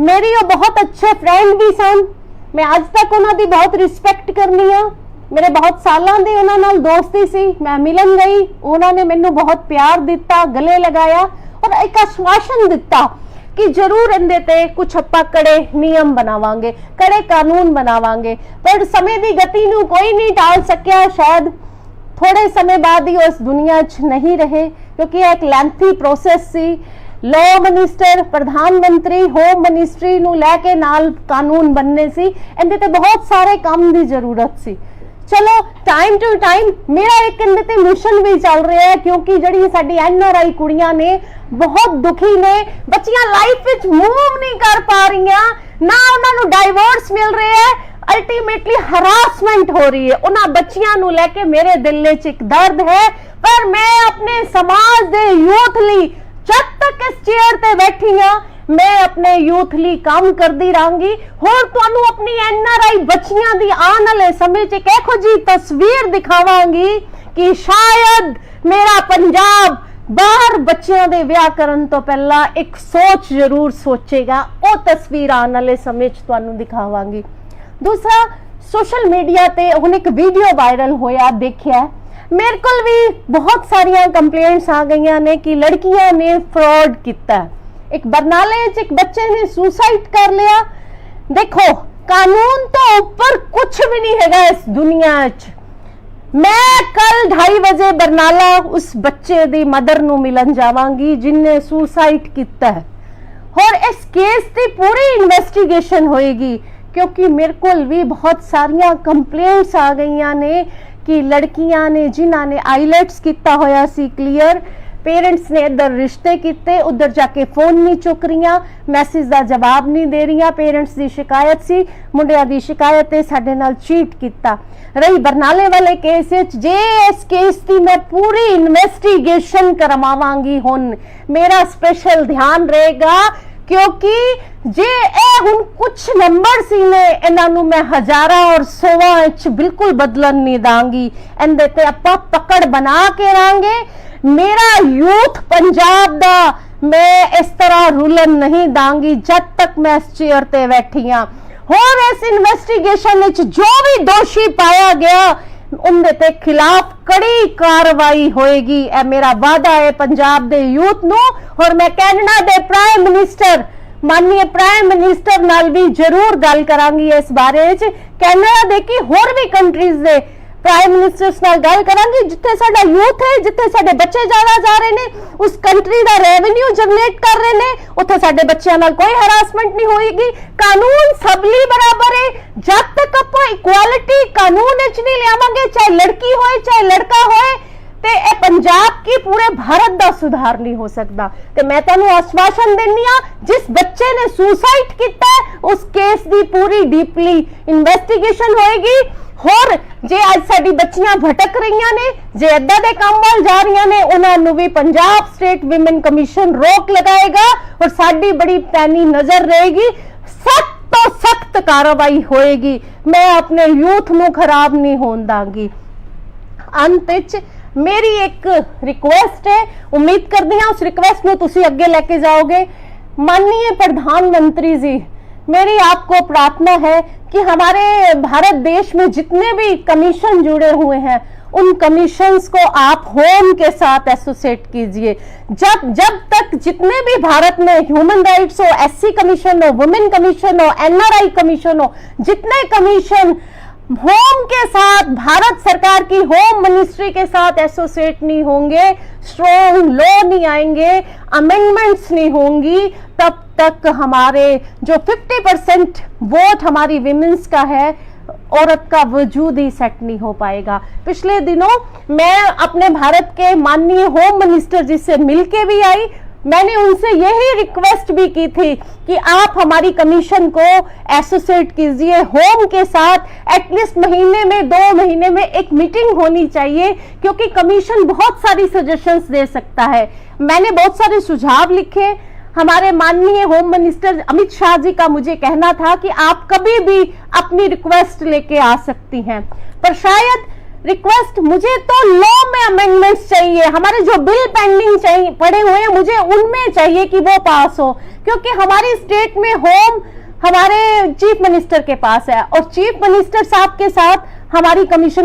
मेरी ਉਹ ਬਹੁਤ ਅੱਛੇ ਫਰੈਂਡ ਵੀ ਸਨ ਮੈਂ ਅੱਜ ਤੱਕ ਉਹਨਾਂ ਦੀ ਬਹੁਤ ਰਿਸਪੈਕਟ ਕਰਨੀ ਆ ਮੇਰੇ ਬਹੁਤ ਸਾਲਾਂ ਦੀ ਉਹਨਾਂ ਨਾਲ ਦੋਸਤੀ ਸੀ ਮੈਂ ਮਿਲਣ ਗਈ ਉਹਨਾਂ ਨੇ ਮੈਨੂੰ ਬਹੁਤ ਪਿਆਰ ਦਿੱਤਾ ਗਲੇ ਲਗਾਇਆ ਔਰ ਇੱਕ ਆਸ਼ਵਾਸਨ ਦਿੱਤਾ ਕਿ ਜ਼ਰੂਰ ਇਹਦੇ ਤੇ ਕੁਝ ਆਪਾਂ ਕੜੇ ਨਿਯਮ ਬਣਾਵਾਂਗੇ ਕੜੇ ਕਾਨੂੰਨ ਬਣਾਵਾਂਗੇ ਪਰ ਸਮੇਂ ਦੀ ਗਤੀ ਨੂੰ ਕੋਈ ਨਹੀਂ ਟਾਲ ਸਕਿਆ ਸ਼ਾਇਦ ਥੋੜੇ ਸਮੇਂ ਬਾਅਦ ਹੀ ਉਹ ਇਸ ਦੁਨੀਆ 'ਚ ਨਹੀਂ ਰਹੇ ਕਿਉਂਕਿ ਇਹ ਇੱਕ ਲੈਂਥੀ ਪ੍ਰੋਸੈਸ ਸੀ। ਲੋ ਮਿਨਿਸਟਰ ਪ੍ਰਧਾਨ ਮੰਤਰੀ ਹੋਮ ਮਿਨਿਸਟਰੀ ਨੂੰ ਲੈ ਕੇ ਨਾਲ ਕਾਨੂੰਨ ਬਣਨੇ ਸੀ। ਇਹਦੇ ਤੇ ਬਹੁਤ ਸਾਰੇ ਕੰਮ ਦੀ ਜ਼ਰੂਰਤ ਸੀ। ਚਲੋ ਟਾਈਮ ਟੂ ਟਾਈਮ ਮੇਰਾ ਇੱਕ ਇਹਦੇ ਤੇ ਮਿਸ਼ਨ ਵੀ ਚੱਲ ਰਿਹਾ ਹੈ ਕਿਉਂਕਿ ਜਿਹੜੀ ਸਾਡੀ ਐਨ ਆਰ ਆਈ ਕੁੜੀਆਂ ਨੇ ਬਹੁਤ ਦੁਖੀ ਨੇ। ਬੱਚੀਆਂ ਲਾਈਫ ਵਿੱਚ ਮੂਵ ਨਹੀਂ ਕਰ ਪਾ ਰਹੀਆਂ। ਨਾ ਉਹਨਾਂ ਨੂੰ ਡਾਈਵੋਰਸ ਮਿਲ ਰਿਹਾ ਹੈ। ਅਲਟੀਮੇਟਲੀ ਹਰਾਸਮੈਂਟ ਹੋ ਰਹੀ ਹੈ। ਉਹਨਾਂ ਬੱਚੀਆਂ ਨੂੰ ਲੈ ਕੇ ਮੇਰੇ ਦਿਲ ਵਿੱਚ ਇੱਕ ਦਰਦ ਹੈ। ਪਰ ਮੈਂ ਆਪਣੇ ਸਮਾਜ ਦੇ ਯੂਥ ਲਈ ਜਦ ਤੱਕ ਇਸ ਚੇਅਰ ਤੇ ਬੈਠੀ ਹਾਂ, ਮੈਂ ਆਪਣੇ ਯੂਥ ਲਈ ਕੰਮ ਕਰਦੀ ਰਹਾਂਗੀ। ਹੋਰ ਤੁਹਾਨੂੰ ਆਪਣੀ ਐਨ ਬੱਚੀਆਂ ਦੀ ਆਉਣ ਵਾਲੇ ਸਮੇਂ 'ਚ ਇੱਕ ਇਹੋ ਤਸਵੀਰ ਦਿਖਾਵਾਂਗੀ ਕਿ ਸ਼ਾਇਦ ਮੇਰਾ ਪੰਜਾਬ ਬਾਹਰ ਬੱਚਿਆਂ ਦੇ ਵਿਆਹ ਕਰਨ ਤੋਂ ਪਹਿਲਾਂ ਇੱਕ ਸੋਚ ਜ਼ਰੂਰ ਸੋਚੇਗਾ। ਉਹ ਤਸਵੀਰ ਆਉਣ ਵਾਲੇ ਸਮੇਂ 'ਚ ਤੁਹਾਨੂੰ ਦਿਖਾਵਾਂਗੀ। ਦੂਸਰਾ, ਸੋਸ਼ਲ ਮੀਡੀਆ ਤੇ ਹੁਣ ਇੱਕ ਵੀਡੀਓ ਵਾਇਰਲ ਹੋਇਆ, ਦੇਖਿਆ। ਮੇਰੇ ਕੋਲ ਵੀ ਬਹੁਤ ਸਾਰੀਆਂ ਕੰਪਲੇਂਟਸ ਆ ਗਈਆਂ ਨੇ ਕਿ ਲੜਕੀਆਂ ਨੇ ਫਰਾਡ ਕੀਤਾ। ਇੱਕ ਬਰਨਾਲੇ 'ਚ ਇੱਕ ਬੱਚੇ ਨੇ ਸੁਸਾਈਡ ਕਰ ਲਿਆ। ਦੇਖੋ, ਕਾਨੂੰਨ ਤੋਂ ਉੱਪਰ ਕੁਝ ਵੀ ਨਹੀਂ ਹੈਗਾ ਇਸ ਦੁਨੀਆ 'ਚ। ਮੈਂ ਕੱਲ 2:30 ਵਜੇ ਬਰਨਾਲਾ ਉਸ ਬੱਚੇ ਦੀ ਮਦਰ ਨੂੰ ਮਿਲਣ ਜਾਵਾਂਗੀ ਜਿਨਨੇ ਸੁਸਾਈਡ ਕੀਤਾ ਹੈ। ਹੋਰ ਇਸ ਕੇਸ ਦੀ ਪੂਰੀ ਇਨਵੈਸਟੀਗੇਸ਼ਨ ਹੋਏਗੀ ਕਿਉਂਕਿ ਮੇਰੇ ਕੋਲ ਵੀ ਬਹੁਤ ਸਾਰੀਆਂ ਕੰਪਲੇਂਟਸ ਆ ਗਈਆਂ ਨੇ ਕਿ ਲੜਕੀਆਂ ਨੇ, ਜਿਨ੍ਹਾਂ ਨੇ ਆਈਲੈਟਸ ਕੀਤਾ ਹੋਇਆ ਸੀ, ਕਲੀਅਰ। ਪੇਰੈਂਟਸ ਨੇ ਇੱਧਰ ਰਿਸ਼ਤੇ ਕੀਤੇ, ਉਧਰ ਜਾ ਕੇ ਫੋਨ ਨਹੀਂ ਚੁੱਕ ਰਹੀਆਂ। ਮੈਸੇਜ ਦਾ ਜਵਾਬ ਨਹੀਂ ਦੇ ਰਹੀਆਂ। ਪੇਰੈਂਟਸ ਦੀ ਸ਼ਿਕਾਇਤ ਸੀ। ਮੁੰਡਿਆਂ ਦੀ ਸ਼ਿਕਾਇਤ ਤੇ ਸਾਡੇ ਨਾਲ ਚੀਟ ਕੀਤਾ। ਰਹੀ ਬਰਨਾਲੇ ਵਾਲੇ ਕੇਸ ਵਿੱਚ, ਜੇ ਇਸ ਕੇਸ ਦੀ ਮੈਂ ਪੂਰੀ ਇਨਵੈਸਟੀਗੇਸ਼ਨ ਕਰਵਾਵਾਂਗੀ ਹੁਣ, ਮੇਰਾ ਸਪੈਸ਼ਲ ਧਿਆਨ ਰਹੇਗਾ। ਕਿਉਂਕਿ ਜੇ ਇਹ ਹੁਣ ਕੁਝ ਨੰਬਰ ਸੀ ਨੇ ਇਹਨਾਂ ਨੂੰ ਮੈਂ ਹਜ਼ਾਰਾਂ ਔਰ ਸੋਵਾਂ ਵਿੱਚ ਬਿਲਕੁਲ ਬਦਲਣ ਨਹੀਂ ਦਾਂਗੀ। ਇਹਦੇ ਤੇ ਆਪਾਂ ਪਕੜ ਬਣਾ ਕੇ ਰਾਂਗੇ। ਮੇਰਾ ਯੂਥ ਪੰਜਾਬ ਦਾ ਮੈਂ ਇਸ ਤਰ੍ਹਾਂ ਰੁਲਨ ਨਹੀਂ ਦਾਂਗੀ ਜਦ ਤੱਕ ਮੈਂ ਇਸ ਚੇਅਰ ਤੇ ਬੈਠੀ ਹਾਂ। ਹੋਰ ਇਸ ਇਨਵੈਸਟੀਗੇਸ਼ਨ ਵਿੱਚ ਜੋ ਵੀ ਦੋਸ਼ੀ ਪਾਇਆ ਗਿਆ, ਉਹਦੇ ਤੇ ਖਿਲਾਫ ਕੜੀ ਕਾਰਵਾਈ ਹੋਏਗੀ। ਇਹ ਮੇਰਾ ਵਾਅਦਾ ਹੈ ਪੰਜਾਬ ਦੇ ਯੂਥ ਨੂੰ। ਔਰ ਮੈਂ ਕੈਨੇਡਾ ਦੇ ਪ੍ਰਾਈਮ ਮਿਨਿਸਟਰ ਮਾਨਨੀय ਪ੍ਰਾਈਮ ਮਿਨਿਸਟਰ ਨਾਲ ਵੀ ਜ਼ਰੂਰ ਗੱਲ ਕਰਾਂਗੀ ਇਸ ਬਾਰੇ ਵਿੱਚ ਕੈਨੇਡਾ ਦੇ ਕੀ ਹੋਰ ਵੀ ਕੰਟਰੀਜ਼ ਦੇ ਪ੍ਰਾਈਮ ਮਿਨਿਸਟਰਸ ਨਾਲ ਗੱਲ ਕਰਾਂਗੀ, ਜਿੱਥੇ ਸਾਡਾ ਯੂਥ ਹੈ, ਜਿੱਥੇ ਸਾਡੇ ਬੱਚੇ ਜ਼ਿਆਦਾ ਜਾ ਰਹੇ ਨੇ, ਉਸ ਕੰਟਰੀ ਦਾ ਰੈਵਨਿਊ ਜਨਰੇਟ ਕਰ ਰਹੇ ਨੇ, ਉੱਥੇ ਸਾਡੇ ਬੱਚਿਆਂ ਨਾਲ ਕੋਈ ਹਰਾਸਮੈਂਟ ਨਹੀਂ ਹੋਏਗੀ। ਕਾਨੂੰਨ ਸਭ ਲਈ ਬਰਾਬਰ ਹੈ। ਜਦ ਤੱਕ ਆਪਾਂ ਇਕੁਐਲਿਟੀ ਕਾਨੂੰਨ ਵਿੱਚ ਨਹੀਂ ਲਿਆਵਾਂਗੇ, ਚਾਹੇ ਲੜਕੀ ਹੋਏ, ਚਾਹੇ ਲੜਕਾ ਹੋਏ ਤੇ ਇਹ ਪੰਜਾਬ ਕੀ ਪੂਰੇ ਭਾਰਤ ਦਾ ਸੁਧਾਰ ਨਹੀਂ ਹੋ ਸਕਦਾ? ਤੇ ਮੈਂ ਤੁਹਾਨੂੰ ਆਸ਼ਵਾਸਨ ਦਿੰਨੀ ਆ ਜਿਸ ਬੱਚੇ ਨੇ ਸੁਸਾਈਡ ਕੀਤਾ ਉਸ ਕੇਸ ਦੀ ਪੂਰੀ ਡੀਪਲੀ ਇਨਵੈਸਟੀਗੇਸ਼ਨ ਹੋਏਗੀ। ਹੋਰ, ਜੇ ਅੱਜ ਸਾਡੀ ਬੱਚੀਆਂ ਭਟਕ ਰਹੀਆਂ ਨੇ, ਜੇ ਏਦਾਂ ਦੇ ਕੰਮ ਵੱਲ ਜਾ ਰਹੀਆਂ ਨੇ, ਉਹਨਾਂ ਨੂੰ ਵੀ ਪੰਜਾਬ ਸਟੇਟ ਵਿਮਨ ਕਮਿਸ਼ਨ ਰੋਕ ਲਗਾਏਗਾ ਔਰ ਸਾਡੀ ਬੜੀ ਪੈਨੀ ਨਜ਼ਰ ਰਹੇਗੀ। ਸਖਤ ਤੋਂ ਸਖਤ ਕਾਰਵਾਈ ਹੋਏਗੀ। ਮੈਂ ਆਪਣੇ ਯੂਥ ਨੂੰ ਖਰਾਬ ਨਹੀਂ ਹੋਣ ਦਾਂਗੀ। ਅੰਤ ਵਿੱਚ ਮੇਰੀ ਇੱਕ ਰਿਕੁਐਸਟ ਹੈ ਉਮੀਦ ਕਰਦੀ ਹਾਂ ਉਸ ਰਿਕੁਐਸਟ ਨੂੰ ਤੁਸੀਂ ਅੱਗੇ ਲੈ ਕੇ ਜਾਓਗੇ माननीय प्रधानमंत्री जी मेरी आपको प्रार्थना है कि हमारे भारत देश में जितने भी कमीशन जुड़े हुए हैं उन कमीशंस को आप होम के साथ एसोसिएट कीजिए जब जब तक जितने भी भारत में ह्यूमन राइट्स हो एससी कमीशन हो वुमेन कमीशन हो एनआरआई कमीशन हो जितने कमीशन होम के साथ, भारत सरकार की होम मिनिस्ट्री के साथ एसोसिएट नहीं होंगे स्ट्रॉन्ग लॉ नहीं आएँगे अमेंडमेंट्स नहीं होंगी, तब तक हमारे जो 50 परसेंट वोट हमारी विमेंस का है, औरत का वजूद ही सेट नहीं हो पाएगा। पिछले दिनों मैं अपने भारत के माननीय होम मिनिस्टर जी से मिलके भी आई मैंने उनसे यही रिक्वेस्ट भी की थी कि आप हमारी कमीशन को एसोसिएट कीजिए होम के साथ एटलीस्ट महीने में, दो महीने में एक मीटिंग होनी चाहिए, क्योंकि कमीशन बहुत सारी सजेशंस दे सकता है। मैंने बहुत सारे सुझाव लिखे। हमारे माननीय होम मिनिस्टर अमित शाह जी का मुझे कहना था कि आप कभी भी अपनी रिक्वेस्ट लेके आ सकती हैं। पर शायद रिक्वेस्ट मुझे तो लॉ में अमेंडमेंट्स चाहिए। हमारे जो बिल पेंडिंग चाहिए, पड़े हुए हैं, मुझे उनमें चाहिए कि वो पास हो। क्योंकि हमारी स्टेट में होम हमारे चीफ मिनिस्टर के पास है और चीफ मिनिस्टर साहब के साथ हमारी कमीशन